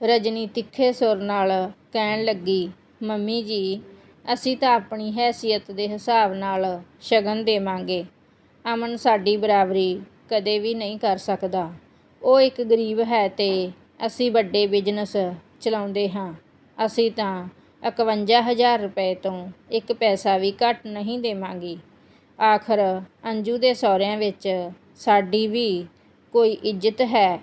ਰਜਨੀ ਤਿੱਖੇ ਸੁਰ ਨਾਲ ਕਹਿਣ ਲੱਗੀ, ਮੰਮੀ ਜੀ, ਅਸੀਂ ਤਾਂ ਆਪਣੀ ਹੈਸੀਅਤ ਦੇ ਹਿਸਾਬ ਨਾਲ ਸ਼ਗਨ ਦੇਵਾਂਗੇ। ਅਮਨ ਸਾਡੀ ਬਰਾਬਰੀ ਕਦੇ ਵੀ ਨਹੀਂ ਕਰ ਸਕਦਾ। ਉਹ ਇੱਕ ਗਰੀਬ ਹੈ ਤੇ ਅਸੀਂ ਵੱਡੇ ਬਿਜ਼ਨਸ ਚਲਾਉਂਦੇ ਹਾਂ। ਅਸੀਂ ਤਾਂ 51000 ਰੁਪਏ ਤੋਂ ਇੱਕ ਪੈਸਾ ਵੀ ਘੱਟ ਨਹੀਂ ਦੇਵਾਂਗੀ। ਆਖਰ ਅੰਜੂ ਦੇ ਸਹੁਰਿਆਂ ਵਿੱਚ ਸਾਡੀ ਵੀ ਕੋਈ ਇੱਜ਼ਤ ਹੈ?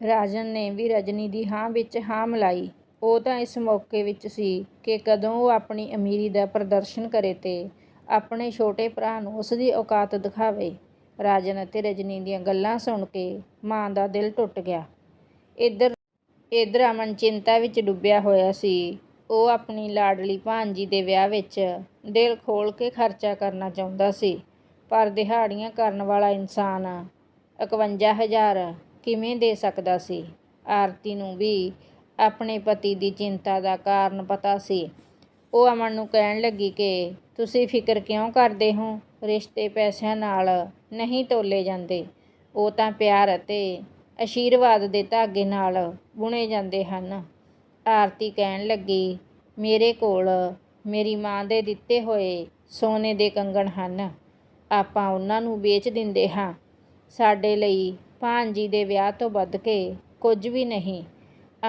ਰਾਜਨ ਨੇ ਵੀ ਰਜਨੀ ਦੀ ਹਾਂ ਵਿੱਚ ਹਾਂ ਮਿਲਾਈ। ਉਹ ਤਾਂ ਇਸ ਮੌਕੇ ਵਿੱਚ ਸੀ ਕਿ ਕਦੋਂ ਉਹ ਆਪਣੀ ਅਮੀਰੀ ਦਾ ਪ੍ਰਦਰਸ਼ਨ ਕਰੇ ਤੇ ਆਪਣੇ ਛੋਟੇ ਭਰਾ ਨੂੰ ਉਸ ਦੀ ਔਕਾਤ ਦਿਖਾਵੇ। ਰਾਜਨ ਅਤੇ ਰਜਨੀ ਦੀਆਂ ਗੱਲਾਂ ਸੁਣ ਕੇ ਮਾਂ ਦਾ ਦਿਲ ਟੁੱਟ ਗਿਆ। ਇੱਧਰ ਇੱਧਰ ਅਮਨ ਚਿੰਤਾ ਵਿੱਚ ਡੁੱਬਿਆ ਹੋਇਆ ਸੀ। ਉਹ ਆਪਣੀ ਲਾਡਲੀ ਭਾਂਜੀ ਦੇ ਵਿਆਹ ਵਿੱਚ ਦਿਲ ਖੋਲ ਕੇ ਖਰਚਾ ਕਰਨਾ ਚਾਹੁੰਦਾ ਸੀ, ਪਰ ਦਿਹਾੜੀਆਂ ਕਰਨ ਵਾਲਾ ਇਨਸਾਨ 51000 ਕਿਵੇਂ ਦੇ ਸਕਦਾ ਸੀ? ਆਰਤੀ ਨੂੰ ਵੀ ਆਪਣੇ ਪਤੀ ਦੀ ਚਿੰਤਾ ਦਾ ਕਾਰਨ ਪਤਾ ਸੀ। ਉਹ ਅਮਨ ਨੂੰ ਕਹਿਣ ਲੱਗੀ ਕਿ, ਤੁਸੀਂ ਫਿਕਰ ਕਿਉਂ ਕਰਦੇ ਹੋ? ਰਿਸ਼ਤੇ ਪੈਸਿਆਂ ਨਾਲ ਨਹੀਂ ਤੋਲੇ ਜਾਂਦੇ। ਉਹ ਤਾਂ ਪਿਆਰ ਅਤੇ ਆਸ਼ੀਰਵਾਦ ਦੇ ਧਾਗੇ ਨਾਲ ਬੁਣੇ ਜਾਂਦੇ ਹਨ। ਆਰਤੀ ਕਹਿਣ ਲੱਗੀ, ਮੇਰੇ ਕੋਲ ਮੇਰੀ ਮਾਂ ਦੇ ਦਿੱਤੇ ਹੋਏ ਸੋਨੇ ਦੇ ਕੰਗਣ ਹਨ। ਆਪਾਂ ਉਹਨਾਂ ਨੂੰ ਵੇਚ ਦਿੰਦੇ ਹਾਂ। ਸਾਡੇ ਲਈ ਭਾਂਜੀ ਦੇ ਵਿਆਹ ਤੋਂ ਵੱਧ ਕੇ ਕੁਝ ਵੀ ਨਹੀਂ।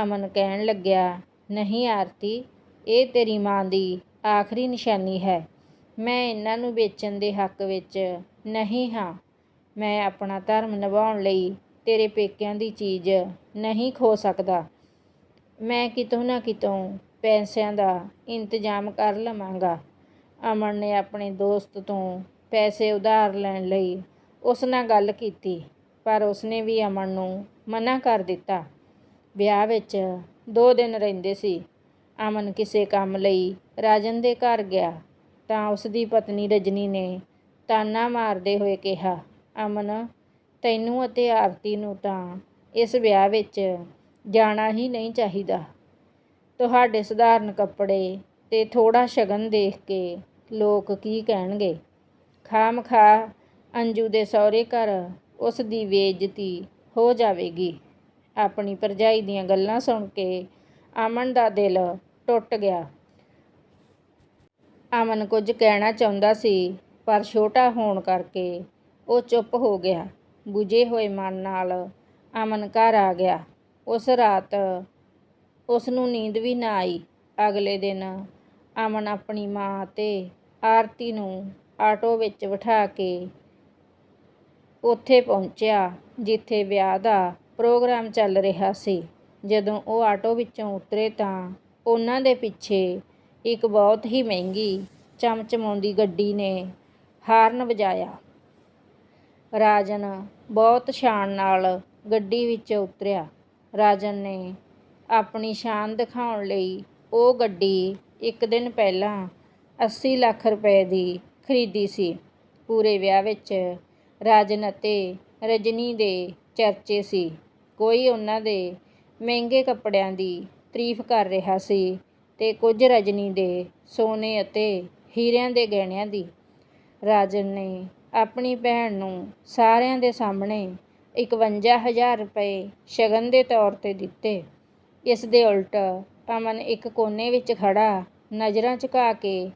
ਅਮਨ ਕਹਿਣ ਲੱਗਿਆ, ਨਹੀਂ ਆਰਤੀ, ਇਹ ਤੇਰੀ ਮਾਂ ਦੀ ਆਖਰੀ ਨਿਸ਼ਾਨੀ ਹੈ। ਮੈਂ ਇਹਨਾਂ ਨੂੰ ਵੇਚਣ ਦੇ ਹੱਕ ਵਿੱਚ ਨਹੀਂ ਹਾਂ। ਮੈਂ ਆਪਣਾ ਧਰਮ ਨਿਭਾਉਣ ਲਈ ਤੇਰੇ ਪੇਕਿਆਂ ਦੀ ਚੀਜ਼ ਨਹੀਂ ਖੋ ਸਕਦਾ। ਮੈਂ ਕਿਤੋਂ ਨਾ ਕਿਤੋਂ ਪੈਸਿਆਂ ਦਾ ਇੰਤਜ਼ਾਮ ਕਰ ਲਵਾਂਗਾ। ਅਮਨ ਨੇ ਆਪਣੇ ਦੋਸਤ ਤੋਂ ਪੈਸੇ ਉਧਾਰ ਲੈਣ ਲਈ ਉਸ ਨਾਲ ਗੱਲ ਕੀਤੀ, ਪਰ ਉਸਨੇ ਵੀ ਅਮਨ ਨੂੰ ਮਨਾ ਕਰ ਦਿੱਤਾ। ਵਿਆਹ ਵਿੱਚ ਦੋ ਦਿਨ ਰਹਿੰਦੇ ਸੀ। ਅਮਨ ਕਿਸੇ ਕੰਮ ਲਈ ਰਾਜਨ ਦੇ ਘਰ ਗਿਆ। ਤਾਂ ਉਸ ਦੀ ਪਤਨੀ ਰਜਨੀ ਨੇ ਤਾਨਾ ਮਾਰਦੇ ਹੋਏ ਕਿਹਾ, ਅਮਨ, ਤੈਨੂੰ ਅਤੇ ਆਰਤੀ ਨੂੰ ਤਾਂ ਇਸ ਵਿਆਹ ਵਿੱਚ ਜਾਣਾ ਹੀ ਨਹੀਂ ਚਾਹੀਦਾ। ਤੁਹਾਡੇ ਸਧਾਰਨ ਕੱਪੜੇ ਤੇ ਥੋੜਾ ਸ਼ਗਨ ਦੇਖ ਕੇ ਲੋਕ ਕੀ ਕਹਿਣਗੇ? ਖਾਮ ਖਾ ਅੰਜੂ ਦੇ ਸਹੁਰੇ ਘਰ ਉਸ ਦੀ ਬੇਇੱਜ਼ਤੀ ਹੋ ਜਾਵੇਗੀ। ਆਪਣੀ ਭਰਜਾਈ ਦੀਆਂ ਗੱਲਾਂ ਸੁਣ ਕੇ ਅਮਨ ਦਾ ਦਿਲ ਟੁੱਟ ਗਿਆ। ਅਮਨ ਕੁਝ ਕਹਿਣਾ ਚਾਹੁੰਦਾ ਸੀ, ਪਰ ਛੋਟਾ ਹੋਣ ਕਰਕੇ ਉਹ ਚੁੱਪ ਹੋ ਗਿਆ। ਬੁਝੇ ਹੋਏ ਮਨ ਨਾਲ ਅਮਨ ਘਰ ਆ ਗਿਆ। ਉਸ ਰਾਤ ਉਸ ਨੂੰ ਨੀਂਦ ਵੀ ਨਾ ਆਈ। ਅਗਲੇ ਦਿਨ ਅਮਨ ਆਪਣੀ ਮਾਂ ਅਤੇ ਆਰਤੀ ਨੂੰ ਆਟੋ ਵਿੱਚ ਬਿਠਾ ਕੇ ਉੱਥੇ ਪਹੁੰਚਿਆ, ਜਿੱਥੇ ਵਿਆਹ ਦਾ ਪ੍ਰੋਗਰਾਮ ਚੱਲ ਰਿਹਾ ਸੀ। ਜਦੋਂ ਉਹ ਆਟੋ ਵਿੱਚੋਂ ਉਤਰੇ ਤਾਂ ਉਹਨਾਂ ਦੇ ਪਿੱਛੇ ਇੱਕ ਬਹੁਤ ਹੀ ਮਹਿੰਗੀ ਚਮਚਮਾਉਂਦੀ ਗੱਡੀ ਨੇ ਹਾਰਨ ਵਜਾਇਆ। ਰਾਜਨ ਬਹੁਤ ਸ਼ਾਨ ਨਾਲ ਗੱਡੀ ਵਿੱਚ ਉਤਰਿਆ। ਰਾਜਨ ਨੇ ਆਪਣੀ ਸ਼ਾਨ ਦਿਖਾਉਣ ਲਈ ਉਹ ਗੱਡੀ ਇੱਕ ਦਿਨ ਪਹਿਲਾਂ 80 ਲੱਖ ਰੁਪਏ ਦੀ ਖਰੀਦੀ ਸੀ। ਪੂਰੇ ਵਿਆਹ ਵਿੱਚ ਰਾਜਨ ਅਤੇ ਰਜਨੀ ਦੇ ਚਰਚੇ ਸੀ। ਕੋਈ ਉਹਨਾਂ ਦੇ ਮਹਿੰਗੇ ਕੱਪੜਿਆਂ ਦੀ ਤਾਰੀਫ ਕਰ ਰਿਹਾ ਸੀ। ਤੇ ਕੁਝ ਰਜਨੀ ਦੇ ਸੋਨੇ ਅਤੇ ਹੀਰਿਆਂ ਦੇ ਗਹਿਣਿਆਂ ਦੀ। ਰਾਜਨ ਨੇ ਆਪਣੀ ਭੈਣ ਨੂੰ ਸਾਰਿਆਂ ਦੇ ਸਾਹਮਣੇ 51000 ਰੁਪਏ ਸ਼ਗਨ ਦੇ ਤੌਰ ਤੇ ਦਿੱਤੇ। ਇਸ ਦੇ ਉਲਟ ਅਮਨ ਇੱਕ ਕੋਨੇ ਵਿੱਚ ਖੜਾ ਨਜ਼ਰਾਂ ਝੁਕਾ ਕੇ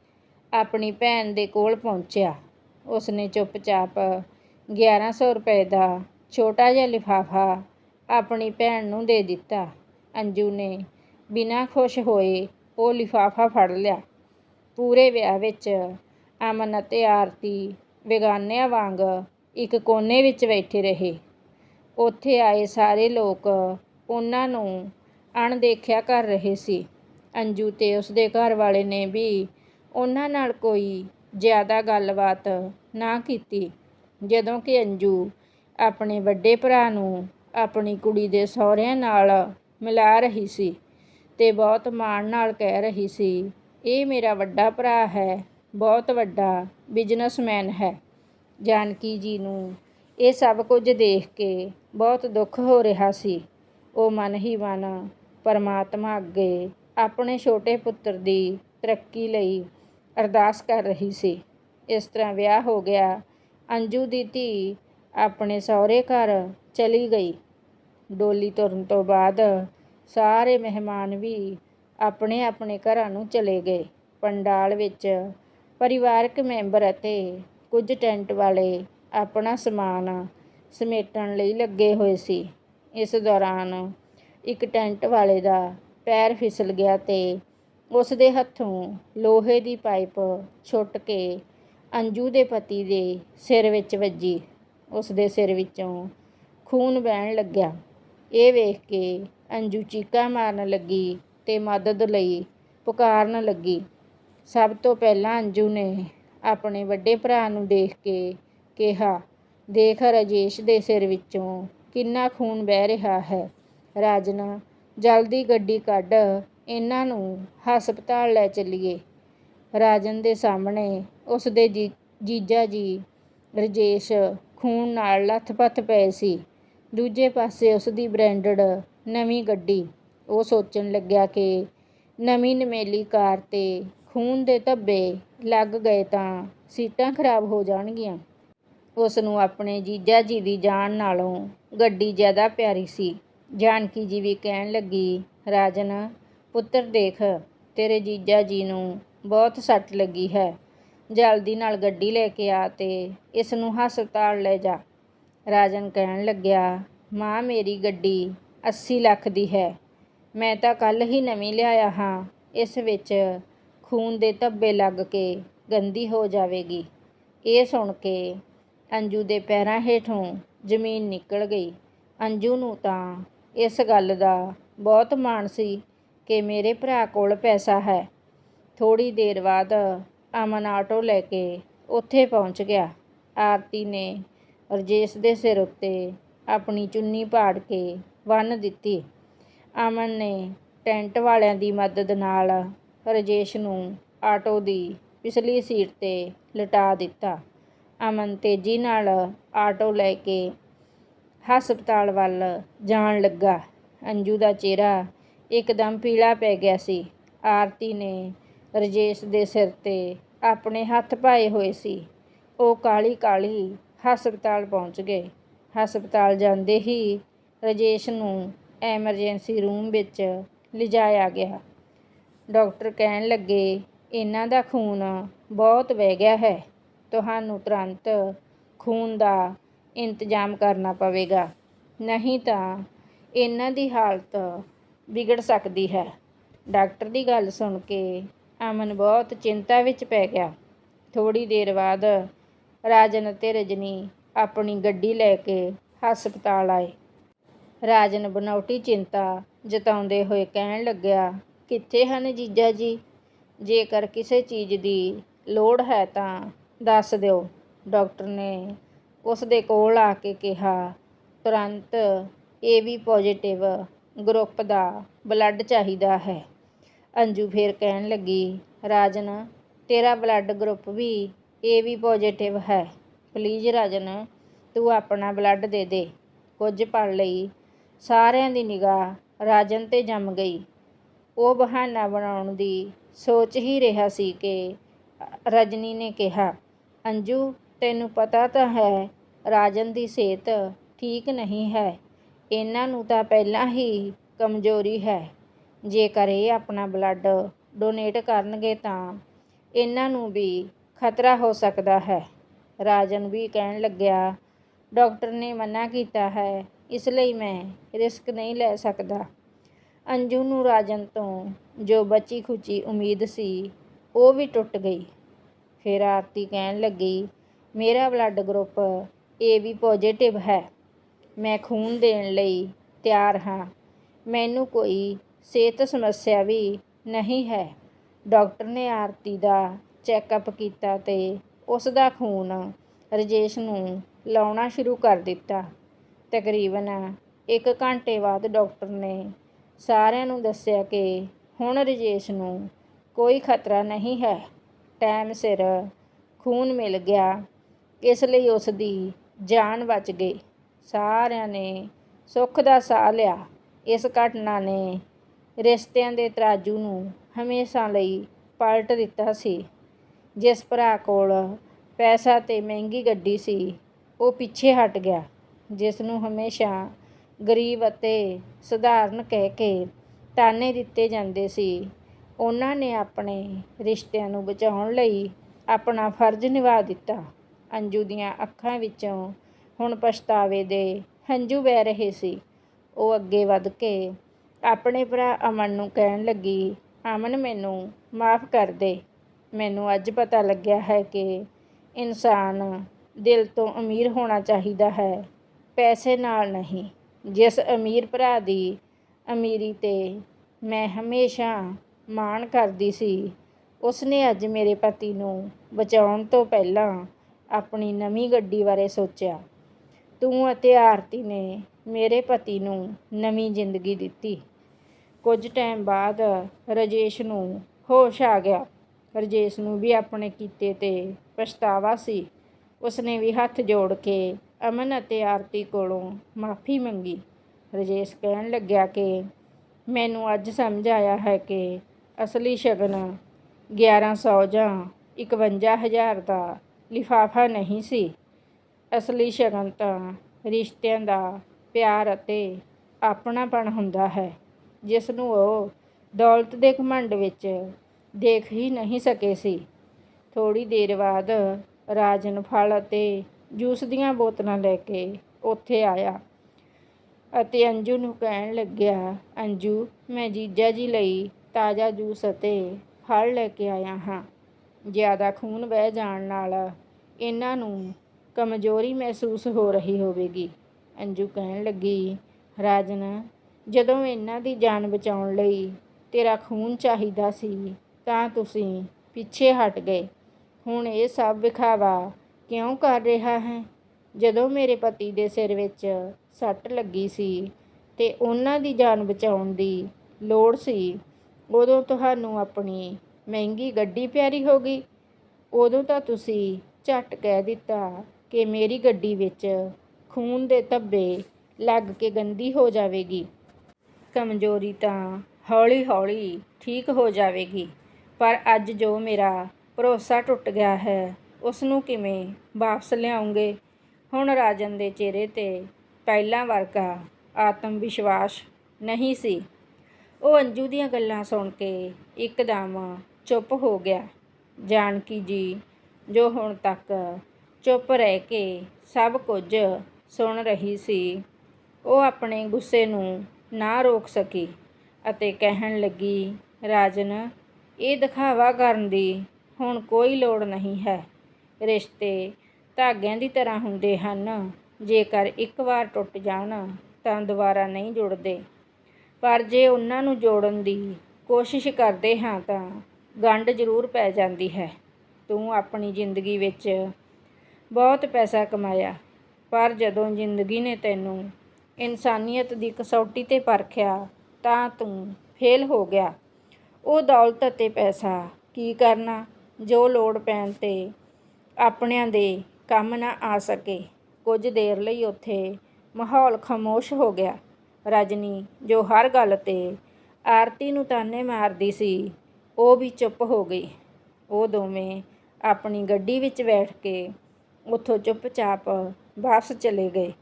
ਆਪਣੀ ਭੈਣ ਦੇ ਕੋਲ ਪਹੁੰਚਿਆ। ਉਸਨੇ ਚੁੱਪਚਾਪ 1100 ਰੁਪਏ ਦਾ ਛੋਟਾ ਜਿਹਾ ਲਿਫਾਫਾ ਆਪਣੀ ਭੈਣ ਨੂੰ ਦੇ ਦਿੱਤਾ। ਅੰਜੂ ਨੇ ਬਿਨਾਂ ਖੁਸ਼ ਹੋਏ ਉਹ ਲਿਫਾਫਾ ਫੜ ਲਿਆ। ਪੂਰੇ ਵਿਆਹ ਵਿੱਚ ਅਮਨ ਅਤੇ ਆਰਤੀ ਬੇਗਾਨਿਆਂ ਵਾਂਗ ਇੱਕ ਕੋਨੇ ਵਿੱਚ ਬੈਠੇ ਰਹੇ। ਉੱਥੇ ਆਏ ਸਾਰੇ ਲੋਕ ਉਹਨਾਂ ਨੂੰ ਅਣਦੇਖਿਆ ਕਰ ਰਹੇ ਸੀ। ਅੰਜੂ ਤੇ ਉਸਦੇ ਘਰ ਵਾਲੇ ਨੇ ਵੀ ਉਹਨਾਂ ਨਾਲ ਕੋਈ ਜ਼ਿਆਦਾ ਗੱਲਬਾਤ ਨਾ ਕੀਤੀ। ਜਦੋਂ ਕਿ ਅੰਜੂ ਆਪਣੇ ਵੱਡੇ ਭਰਾ ਨੂੰ ਆਪਣੀ ਕੁੜੀ ਦੇ ਸਹੁਰਿਆਂ ਨਾਲ ਮਿਲਾ ਰਹੀ ਸੀ ਤੇ ਬਹੁਤ ਮਾਣ ਨਾਲ ਕਹਿ ਰਹੀ ਸੀ, ਇਹ ਮੇਰਾ ਵੱਡਾ ਭਰਾ ਹੈ, ਬਹੁਤ ਵੱਡਾ ਬਿਜ਼ਨਸਮੈਨ ਹੈ। ਜਾਨਕੀ ਜੀ ਨੂੰ ਇਹ ਸਭ ਕੁਝ ਦੇਖ ਕੇ ਬਹੁਤ ਦੁੱਖ ਹੋ ਰਿਹਾ ਸੀ। ਉਹ ਮਨ ਹੀ ਮਨ ਪਰਮਾਤਮਾ ਅੱਗੇ ਆਪਣੇ ਛੋਟੇ ਪੁੱਤਰ ਦੀ ਤਰੱਕੀ ਲਈ ਅਰਦਾਸ ਕਰ ਰਹੀ ਸੀ। ਇਸ ਤਰ੍ਹਾਂ ਵਿਆਹ ਹੋ ਗਿਆ, ਅੰਜੂ ਦੀ ਧੀ ਆਪਣੇ ਸਹੁਰੇ ਘਰ ਚਲੀ ਗਈ। ਡੋਲੀ ਤੁਰਨ ਤੋਂ ਬਾਅਦ ਸਾਰੇ ਮਹਿਮਾਨ ਵੀ ਆਪਣੇ ਆਪਣੇ ਘਰਾਂ ਨੂੰ ਚਲੇ ਗਏ। ਪੰਡਾਲ ਵਿੱਚ ਪਰਿਵਾਰਕ ਮੈਂਬਰ ਅਤੇ ਕੁਝ ਟੈਂਟ ਵਾਲੇ ਆਪਣਾ ਸਮਾਨ ਸਮੇਟਣ ਲਈ ਲੱਗੇ ਹੋਏ ਸੀ। ਇਸ ਦੌਰਾਨ ਇੱਕ ਟੈਂਟ ਵਾਲੇ ਦਾ ਪੈਰ ਫਿਸਲ ਗਿਆ ਤੇ ਉਸ ਦੇ ਹੱਥੋਂ ਲੋਹੇ ਦੀ ਪਾਈਪ ਛੁੱਟ ਕੇ ਅੰਜੂ ਦੇ ਪਤੀ ਦੇ ਸਿਰ ਵਿੱਚ ਵੱਜੀ। ਉਸ ਦੇ ਸਿਰ ਵਿੱਚੋਂ ਖੂਨ ਵਹਿਣ ਲੱਗਿਆ। ਇਹ ਵੇਖ ਕੇ ਅੰਜੂ ਚੀਕਾਂ ਮਾਰਨ ਲੱਗੀ ਤੇ ਮਦਦ ਲਈ ਪੁਕਾਰਨ ਲੱਗੀ। ਸਭ ਤੋਂ ਪਹਿਲਾਂ ਅੰਜੂ ਨੇ ਆਪਣੇ ਵੱਡੇ ਭਰਾ ਨੂੰ ਦੇਖ ਕੇ ਕਿਹਾ, ਦੇਖ ਰਾਜੇਸ਼ ਦੇ ਸਿਰ ਵਿੱਚੋਂ ਕਿੰਨਾ ਖੂਨ ਵਹਿ ਰਿਹਾ ਹੈ। ਰਾਜਨ, ਜਲਦੀ ਗੱਡੀ ਕੱਢ, ਇਹਨਾਂ ਨੂੰ ਹਸਪਤਾਲ ਲੈ ਚੱਲੀਏ। ਰਾਜਨ ਦੇ ਸਾਹਮਣੇ ਉਸ ਦੇ ਜੀ- ਜੀਜਾ ਜੀ, ਰਜੇਸ਼ ਖੂਨ ਨਾਲ ਲੱਥ-ਪੱਥ ਪਏ ਸੀ। ਦੂਜੇ ਪਾਸੇ ਉਸ ਦੀ ਬ੍ਰਾਂਡਡ ਨਵੀਂ ਗੱਡੀ। ਉਹ ਸੋਚਣ ਲੱਗਿਆ ਕਿ ਨਵੀਂ ਨਵੇਲੀ ਕਾਰ ਤੇ ਖੂਨ ਦੇ ਧੱਬੇ ਲੱਗ ਗਏ ਤਾਂ ਸੀਟਾਂ ਖਰਾਬ ਹੋ ਜਾਣਗੀਆਂ। ਉਸ ਨੂੰ ਆਪਣੇ ਜੀਜਾ ਜੀ ਦੀ ਜਾਨ ਨਾਲੋਂ ਗੱਡੀ ਜ਼ਿਆਦਾ ਪਿਆਰੀ ਸੀ। ਜਾਨਕੀ ਜੀ ਵੀ ਕਹਿਣ ਲੱਗੀ, ਰਾਜਨ, ਪੁੱਤਰ ਦੇਖ, ਤੇਰੇ ਜੀਜਾ ਜੀ ਨੂੰ ਬਹੁਤ ਸੱਟ ਲੱਗੀ ਹੈ। ਜਲਦੀ ਨਾਲ ਗੱਡੀ ਲੈ ਕੇ ਆ ਤੇ ਇਸ ਨੂੰ ਹਸਪਤਾਲ ਲੈ ਜਾ। ਰਾਜਨ ਕਹਿਣ ਲੱਗਿਆ, ਮਾਂ, ਮੇਰੀ ਗੱਡੀ 80 ਲੱਖ ਦੀ ਹੈ। ਮੈਂ ਤਾਂ ਕੱਲ ਹੀ ਨਵੀਂ ਲਿਆਇਆ ਹਾਂ। ਇਸ ਵਿੱਚ ਖੂਨ ਦੇ ਧੱਬੇ ਲੱਗ ਕੇ ਗੰਦੀ ਹੋ ਜਾਵੇਗੀ। ਇਹ ਸੁਣ ਕੇ ਅੰਜੂ ਦੇ ਪੈਰਾਂ ਹੇਠੋਂ ਜ਼ਮੀਨ ਨਿਕਲ ਗਈ। ਅੰਜੂ ਨੂੰ ਤਾਂ ਇਸ ਗੱਲ ਦਾ ਬਹੁਤ ਮਾਣ ਸੀ ਕਿ ਮੇਰੇ ਭਰਾ ਕੋਲ ਪੈਸਾ ਹੈ। ਥੋੜੀ ਦੇਰ ਬਾਅਦ ਅਮਨ ਆਟੋ ਲੈ ਕੇ ਉੱਥੇ ਪਹੁੰਚ ਗਿਆ। ਆਰਤੀ ਨੇ ਰਜੇਸ਼ ਦੇ ਸਿਰ ਉੱਤੇ ਆਪਣੀ ਚੁੰਨੀ ਪਾੜ ਕੇ ਬੰਨ੍ਹ ਦਿੱਤੀ। ਅਮਨ ਨੇ ਟੈਂਟ ਵਾਲਿਆਂ ਦੀ ਮਦਦ ਨਾਲ ਰਜੇਸ਼ ਨੂੰ ਆਟੋ ਦੀ ਪਿਛਲੀ ਸੀਟ ਤੇ ਲਿਟਾ ਦਿੱਤਾ। ਅਮਨ ਤੇਜ਼ੀ ਨਾਲ ਆਟੋ ਲੈ ਕੇ ਹਸਪਤਾਲ ਵੱਲ ਜਾਣ ਲੱਗਾ। ਅੰਜੂ ਦਾ ਚਿਹਰਾ ਇੱਕਦਮ ਪੀਲਾ ਪੈ ਗਿਆ ਸੀ। ਆਰਤੀ ਨੇ ਰਜੇਸ਼ ਦੇ ਸਿਰ ਤੇ ਆਪਣੇ ਹੱਥ ਪਾਏ ਹੋਏ ਸੀ। ਉਹ ਕਾਹਲੀ ਕਾਹਲੀ ਹਸਪਤਾਲ ਪਹੁੰਚ ਗਏ। ਹਸਪਤਾਲ ਜਾਂਦੇ ਹੀ ਰਜੇਸ਼ ਨੂੰ ਐਮਰਜੈਂਸੀ ਰੂਮ ਵਿੱਚ ਲਿਜਾਇਆ ਗਿਆ। ਡਾਕਟਰ ਕਹਿਣ ਲੱਗੇ, ਇਹਨਾਂ ਦਾ ਖੂਨ ਬਹੁਤ ਵਹਿ ਗਿਆ ਹੈ। ਤੁਹਾਨੂੰ ਤੁਰੰਤ ਖੂਨ ਦਾ ਇੰਤਜ਼ਾਮ ਕਰਨਾ ਪਵੇਗਾ। ਨਹੀਂ ਤਾਂ ਇਹਨਾਂ ਦੀ ਹਾਲਤ ਵਿਗੜ ਸਕਦੀ ਹੈ। ਡਾਕਟਰ ਦੀ ਗੱਲ ਸੁਣ ਕੇ ਅਮਨ ਬਹੁਤ ਚਿੰਤਾ ਵਿੱਚ ਪੈ ਗਿਆ। ਥੋੜੀ ਦੇਰ ਬਾਅਦ ਰਾਜਨ ਅਤੇ ਰਜਨੀ ਆਪਣੀ ਗੱਡੀ ਲੈ ਕੇ ਹਸਪਤਾਲ ਆਏ। ਰਾਜਨ ਬਨੌਟੀ ਚਿੰਤਾ ਜਤਾਉਂਦੇ ਹੋਏ ਕਹਿਣ ਲੱਗਿਆ, ਕਿੱਥੇ ਹਨ ਜੀਜਾ ਜੀ? ਜੇਕਰ ਕਿਸੇ ਚੀਜ਼ ਦੀ ਲੋੜ ਹੈ ਤਾਂ ਦੱਸ ਦਿਓ। ਡਾਕਟਰ ਨੇ ਉਸ ਦੇ ਕੋਲ ਆ ਕੇ ਕਿਹਾ, ਤੁਰੰਤ ਏਬੀ ਪੋਜ਼ਿਟਿਵ ਗਰੁੱਪ ਦਾ ਬਲੱਡ ਚਾਹੀਦਾ ਹੈ। ਅੰਜੂ ਫੇਰ ਕਹਿਣ ਲੱਗੀ, ਰਾਜਨ, ਤੇਰਾ ਬਲੱਡ ਗਰੁੱਪ ਵੀ ਏਬੀ ਪੋਜ਼ਿਟਿਵ ਹੈ। ਪਲੀਜ਼ ਰਾਜਨ, ਤੂੰ ਆਪਣਾ ਬਲੱਡ ਦੇ ਦੇ। ਕੁਝ ਪਲ ਲਈ ਸਾਰਿਆਂ ਦੀ ਨਿਗਾਹ ਰਾਜਨ ਤੇ ਜੰਮ ਗਈ। ਉਹ ਬਹਾਨਾ ਬਣਾਉਣ ਦੀ ਸੋਚ ਹੀ ਰਿਹਾ ਸੀ ਕਿ ਰਜਨੀ ਨੇ ਕਿਹਾ, ਅੰਜੂ, ਤੈਨੂੰ ਪਤਾ ਤਾਂ ਹੈ, ਰਾਜਨ ਦੀ ਸਿਹਤ ਠੀਕ ਨਹੀਂ ਹੈ। ਇਹਨਾਂ ਨੂੰ ਤਾਂ ਪਹਿਲਾਂ ਹੀ ਕਮਜ਼ੋਰੀ ਹੈ। ਜੇਕਰ ਇਹ ਆਪਣਾ ਬਲੱਡ ਡੋਨੇਟ ਕਰਨਗੇ ਤਾਂ ਇਹਨਾਂ ਨੂੰ ਵੀ ਖਤਰਾ ਹੋ ਸਕਦਾ ਹੈ। ਰਾਜਨ ਵੀ ਕਹਿਣ ਲੱਗਿਆ, ਡਾਕਟਰ ਨੇ ਮਨਾ ਕੀਤਾ ਹੈ ਇਸ ਲਈ ਮੈਂ ਰਿਸਕ ਨਹੀਂ ਲੈ ਸਕਦਾ। ਅੰਜੂ ਨੂੰ ਰਾਜਨ ਤੋਂ ਜੋ ਬਚੀ ਖੁਚੀ ਉਮੀਦ ਸੀ, ਉਹ ਵੀ ਟੁੱਟ ਗਈ। ਫਿਰ ਆਰਤੀ ਕਹਿਣ ਲੱਗੀ, ਮੇਰਾ blood group A B positive ਹੈ। ਮੈਂ ਖੂਨ ਦੇਣ ਲਈ ਤਿਆਰ ਹਾਂ। ਮੈਨੂੰ ਕੋਈ ਸਿਹਤ ਸਮੱਸਿਆ ਵੀ ਨਹੀਂ ਹੈ। ਡਾਕਟਰ ਨੇ ਆਰਤੀ ਦਾ ਚੈੱਕਅਪ ਕੀਤਾ ਤੇ ਉਸ ਦਾ ਖੂਨ ਰਜੇਸ਼ ਨੂੰ ਲਾਉਣਾ ਸ਼ੁਰੂ ਕਰ ਦਿੱਤਾ। ਤਕਰੀਬਨ 1 ਘੰਟੇ ਬਾਅਦ ਡਾਕਟਰ ਨੇ ਸਾਰਿਆਂ ਨੂੰ ਦੱਸਿਆ ਕਿ ਹੁਣ ਰਜੇਸ਼ ਨੂੰ ਕੋਈ ਖਤਰਾ ਨਹੀਂ ਹੈ। ਟਾਈਮ ਸਿਰ ਖੂਨ ਮਿਲ ਗਿਆ। ਇਸ ਲਈ ਉਸ ਦੀ ਜਾਨ ਬਚ ਗਈ। ਸਾਰਿਆਂ ਨੇ ਸੁੱਖ ਦਾ ਸਾਹ ਲਿਆ। ਇਸ ਘਟਨਾ ਨੇ ਰਿਸ਼ਤਿਆਂ ਦੇ ਤਰਾਜੂ ਨੂੰ ਹਮੇਸ਼ਾ ਲਈ ਪਲਟ ਦਿੱਤਾ ਸੀ। ਜਿਸ ਭਰਾ ਕੋਲ ਪੈਸਾ ਤੇ ਮਹਿੰਗੀ ਗੱਡੀ ਸੀ, ਉਹ ਪਿੱਛੇ ਹਟ ਗਿਆ। ਜਿਸ ਨੂੰ ਹਮੇਸ਼ਾ ਗਰੀਬ ਅਤੇ ਸਧਾਰਨ ਕਹਿ ਕੇ ਤਾਨੇ ਦਿੱਤੇ ਜਾਂਦੇ ਸੀ, ਉਹਨਾਂ ਨੇ ਆਪਣੇ ਰਿਸ਼ਤਿਆਂ ਨੂੰ ਬਚਾਉਣ ਲਈ ਆਪਣਾ ਫਰਜ਼ ਨਿਭਾ ਦਿੱਤਾ। ਅੰਜੂ ਦੀਆਂ ਅੱਖਾਂ ਵਿੱਚੋਂ ਹੁਣ ਪਛਤਾਵੇ ਦੇ ਹੰਝੂ ਵਹਿ ਰਹੇ ਸੀ। ਉਹ ਅੱਗੇ ਵੱਧ ਕੇ ਆਪਣੇ ਭਰਾ ਅਮਨ ਨੂੰ ਕਹਿਣ ਲੱਗੀ, ਅਮਨ, ਮੈਨੂੰ ਮਾਫ ਕਰ ਦੇ। ਮੈਨੂੰ ਅੱਜ ਪਤਾ ਲੱਗਿਆ ਹੈ ਕਿ ਇਨਸਾਨ ਦਿਲ ਤੋਂ ਅਮੀਰ ਹੋਣਾ ਚਾਹੀਦਾ ਹੈ। ਪੈਸੇ ਨਾਲ ਨਹੀਂ। ਜਿਸ ਅਮੀਰ ਭਰਾ ਦੀ ਅਮੀਰੀ ਤੇ ਮੈਂ ਹਮੇਸ਼ਾ ਮਾਣ ਕਰਦੀ ਸੀ, ਉਸਨੇ ਅੱਜ ਮੇਰੇ ਪਤੀ ਨੂੰ ਬਚਾਉਣ ਤੋਂ ਪਹਿਲਾਂ ਆਪਣੀ ਨਵੀਂ ਗੱਡੀ ਬਾਰੇ ਸੋਚਿਆ। ਤੂੰ ਅਤੇ ਆਰਤੀ ਨੇ ਮੇਰੇ ਪਤੀ ਨੂੰ ਨਵੀਂ ਜ਼ਿੰਦਗੀ ਦਿੱਤੀ। ਕੁਝ ਟਾਈਮ ਬਾਅਦ ਰਜੇਸ਼ ਨੂੰ ਹੋਸ਼ ਆ ਗਿਆ। ਰਜੇਸ਼ ਨੂੰ ਵੀ ਆਪਣੇ ਕੀਤੇ ਤੇ ਪਛਤਾਵਾ ਸੀ। ਉਸਨੇ ਵੀ ਹੱਥ ਜੋੜ ਕੇ ਅਮਨ ਅਤੇ ਆਰਤੀ ਕੋਲੋਂ ਮਾਫੀ ਮੰਗੀ। ਰਜੇਸ਼ ਕਹਿਣ ਲੱਗਿਆ ਕਿ ਮੈਨੂੰ ਅੱਜ ਸਮਝ ਆਇਆ ਹੈ ਕਿ ਅਸਲੀ ਸ਼ਗਨ 1100 ਜਾਂ 51000 ਦਾ ਲਿਫਾਫਾ ਨਹੀਂ ਸੀ। ਅਸਲੀ ਸ਼ਗਨ ਤਾਂ ਰਿਸ਼ਤਿਆਂ ਦਾ ਪਿਆਰ ਅਤੇ ਆਪਣਾਪਣ ਹੁੰਦਾ ਹੈ, ਜਿਸ ਨੂੰ ਉਹ ਦੌਲਤ ਦੇ ਘਮੰਡ ਵਿੱਚ ਦੇਖ ਹੀ ਨਹੀਂ ਸਕੇ ਸੀ। ਥੋੜੀ ਦੇਰ ਬਾਅਦ ਰਾਜਨ ਫਲ ਅਤੇ ਜੂਸ ਦੀਆਂ ਬੋਤਲਾਂ ਲੈ ਕੇ ਉੱਥੇ ਆਇਆ ਅਤੇ ਅੰਜੂ ਨੂੰ ਕਹਿਣ ਲੱਗਿਆ, ਅੰਜੂ, ਮੈਂ ਜੀਜਾ ਜੀ ਲਈ ਤਾਜ਼ਾ ਜੂਸ ਅਤੇ ਫਲ ਲੈ ਕੇ ਆਇਆ ਹਾਂ। ਜ਼ਿਆਦਾ ਖੂਨ ਵਹਿ ਜਾਣ ਨਾਲ ਇਹਨਾਂ ਨੂੰ ਕਮਜ਼ੋਰੀ ਮਹਿਸੂਸ ਹੋ ਰਹੀ ਹੋਵੇਗੀ। ਅੰਜੂ ਕਹਿਣ ਲੱਗੀ, ਰਾਜਨ, ਜਦੋਂ ਇਹਨਾਂ ਦੀ ਜਾਨ ਬਚਾਉਣ ਲਈ ਤੇਰਾ ਖੂਨ ਚਾਹੀਦਾ ਸੀ ਤਾਂ ਤੁਸੀਂ ਪਿੱਛੇ ਹਟ ਗਏ। ਹੁਣ ਇਹ ਸਭ ਵਿਖਾਵਾ ਕਿਉਂ ਕਰ ਰਿਹਾ ਹੈ? ਜਦੋਂ ਮੇਰੇ ਪਤੀ ਦੇ ਸਿਰ ਵਿੱਚ ਸੱਟ ਲੱਗੀ ਸੀ ਤੇ ਉਹਨਾਂ ਦੀ ਜਾਨ ਬਚਾਉਣ ਦੀ ਲੋੜ ਸੀ, ਉਦੋਂ ਤੁਹਾਨੂੰ ਆਪਣੀ ਮਹਿੰਗੀ ਗੱਡੀ ਪਿਆਰੀ ਹੋ ਗਈ। ਉਦੋਂ ਤਾਂ ਤੁਸੀਂ ਝੱਟ ਕਹਿ ਦਿੱਤਾ ਕਿ ਮੇਰੀ ਗੱਡੀ ਵਿੱਚ ਖੂਨ ਦੇ ਧੱਬੇ ਲੱਗ ਕੇ ਗੰਦੀ ਹੋ ਜਾਵੇਗੀ। ਕਮਜ਼ੋਰੀ ਤਾਂ ਹੌਲੀ-ਹੌਲੀ ਠੀਕ ਹੋ ਜਾਵੇਗੀ, ਪਰ ਅੱਜ ਜੋ ਮੇਰਾ ਭਰੋਸਾ ਟੁੱਟ ਗਿਆ ਹੈ ਉਸ ਨੂੰ ਕਿਵੇਂ ਵਾਪਸ ਲਿਆਉਂਗੇ? ਹੁਣ ਰਾਜਨ ਦੇ ਚਿਹਰੇ ਤੇ ਪਹਿਲਾਂ ਵਰਗਾ ਆਤਮ ਵਿਸ਼ਵਾਸ ਨਹੀਂ ਸੀ। ਉਹ ਅੰਜੂ ਦੀਆਂ ਗੱਲਾਂ ਸੁਣ ਕੇ ਇੱਕਦਮ ਚੁੱਪ ਹੋ ਗਿਆ। ਜਾਨਕੀ ਜੀ, ਜੋ ਹੁਣ ਤੱਕ ਚੁੱਪ ਰਹਿ ਕੇ ਸਭ ਕੁਝ ਸੁਣ ਰਹੀ ਸੀ, ਉਹ ਆਪਣੇ ਗੁੱਸੇ ਨੂੰ ਨਾ ਰੋਕ ਸਕੀ ਅਤੇ ਕਹਿਣ ਲੱਗੀ, ਰਾਜਨ, ਇਹ ਦਿਖਾਵਾ ਕਰਨ ਦੀ ਹੁਣ ਕੋਈ ਲੋੜ ਨਹੀਂ ਹੈ। ਰਿਸ਼ਤੇ ਧਾਗਿਆਂ ਦੀ ਤਰ੍ਹਾਂ ਹੁੰਦੇ ਹਨ। ਜੇਕਰ ਇੱਕ ਵਾਰ ਟੁੱਟ ਜਾਣ, ਤਾਂ ਦੁਬਾਰਾ ਨਹੀਂ ਜੁੜਦੇ। ਪਰ ਜੇ ਉਹਨਾਂ ਨੂੰ ਜੋੜਨ ਦੀ ਕੋਸ਼ਿਸ਼ ਕਰਦੇ ਹਾਂ, ਤਾਂ ਗੰਢ ਜ਼ਰੂਰ ਪੈ ਜਾਂਦੀ ਹੈ। ਤੂੰ ਆਪਣੀ ਜ਼ਿੰਦਗੀ ਵਿੱਚ ਬਹੁਤ ਪੈਸਾ ਕਮਾਇਆ, ਪਰ ਜਦੋਂ ਜ਼ਿੰਦਗੀ ਨੇ ਤੈਨੂੰ ਇਨਸਾਨੀਅਤ ਦੀ ਕਸੌਟੀ ਤੇ ਪਰਖਿਆ, ਤਾਂ ਤੂੰ ਫੇਲ ਹੋ ਗਿਆ। ਉਹ ਦੌਲਤ ਅਤੇ ਪੈਸਾ ਕੀ ਕਰਨਾ, ਜੋ ਲੋੜ ਪੈਣ ਤੇ ਆਪਣਿਆਂ ਦੇ ਕੰਮ ਨਾ ਆ ਸਕੇ। ਕੁਝ ਦੇਰ ਲਈ ਉੱਥੇ ਮਾਹੌਲ ਖਾਮੋਸ਼ ਹੋ ਗਿਆ। ਰਜਨੀ, ਜੋ ਹਰ ਗੱਲ ਤੇ ਆਰਤੀ ਨੂੰ ਤਾਨੇ ਮਾਰਦੀ ਸੀ, ਉਹ ਵੀ ਚੁੱਪ ਹੋ ਗਈ। ਉਹ ਦੋਵੇਂ ਆਪਣੀ ਗੱਡੀ ਵਿੱਚ ਬੈਠ ਕੇ ਉੱਥੋਂ ਚੁੱਪਚਾਪ ਵਾਪਸ ਚਲੇ ਗਏ।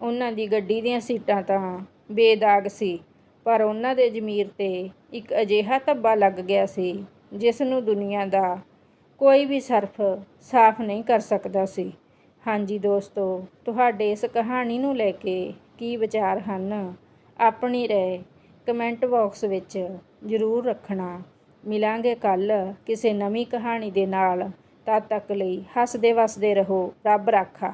ਉਹਨਾਂ ਦੀ ਗੱਡੀ ਦੀਆਂ ਸੀਟਾਂ ਤਾਂ ਬੇਦਾਗ ਸੀ, ਪਰ ਉਹਨਾਂ ਦੇ ਜ਼ਮੀਰ ਤੇ ਇੱਕ ਅਜਿਹਾ ਧੱਬਾ ਲੱਗ ਗਿਆ ਸੀ, ਜਿਸ ਨੂੰ ਦੁਨੀਆ ਦਾ ਕੋਈ ਵੀ ਸਰਫ ਸਾਫ਼ ਨਹੀਂ ਕਰ ਸਕਦਾ ਸੀ। ਹਾਂਜੀ ਦੋਸਤੋ, ਤੁਹਾਡੇ ਇਸ ਕਹਾਣੀ ਨੂੰ ਲੈ ਕੇ ਕੀ ਵਿਚਾਰ ਹਨ? ਆਪਣੀ ਰਾਏ ਕਮੈਂਟ ਬਾਕਸ ਵਿੱਚ ਜ਼ਰੂਰ ਰੱਖਣਾ। ਮਿਲਾਂਗੇ ਕੱਲ ਕਿਸੇ ਨਵੀਂ ਕਹਾਣੀ ਦੇ ਨਾਲ। ਤਦ ਤੱਕ ਲਈ ਹੱਸਦੇ ਵਸਦੇ ਰਹੋ। ਰੱਬ ਰਾਖਾ।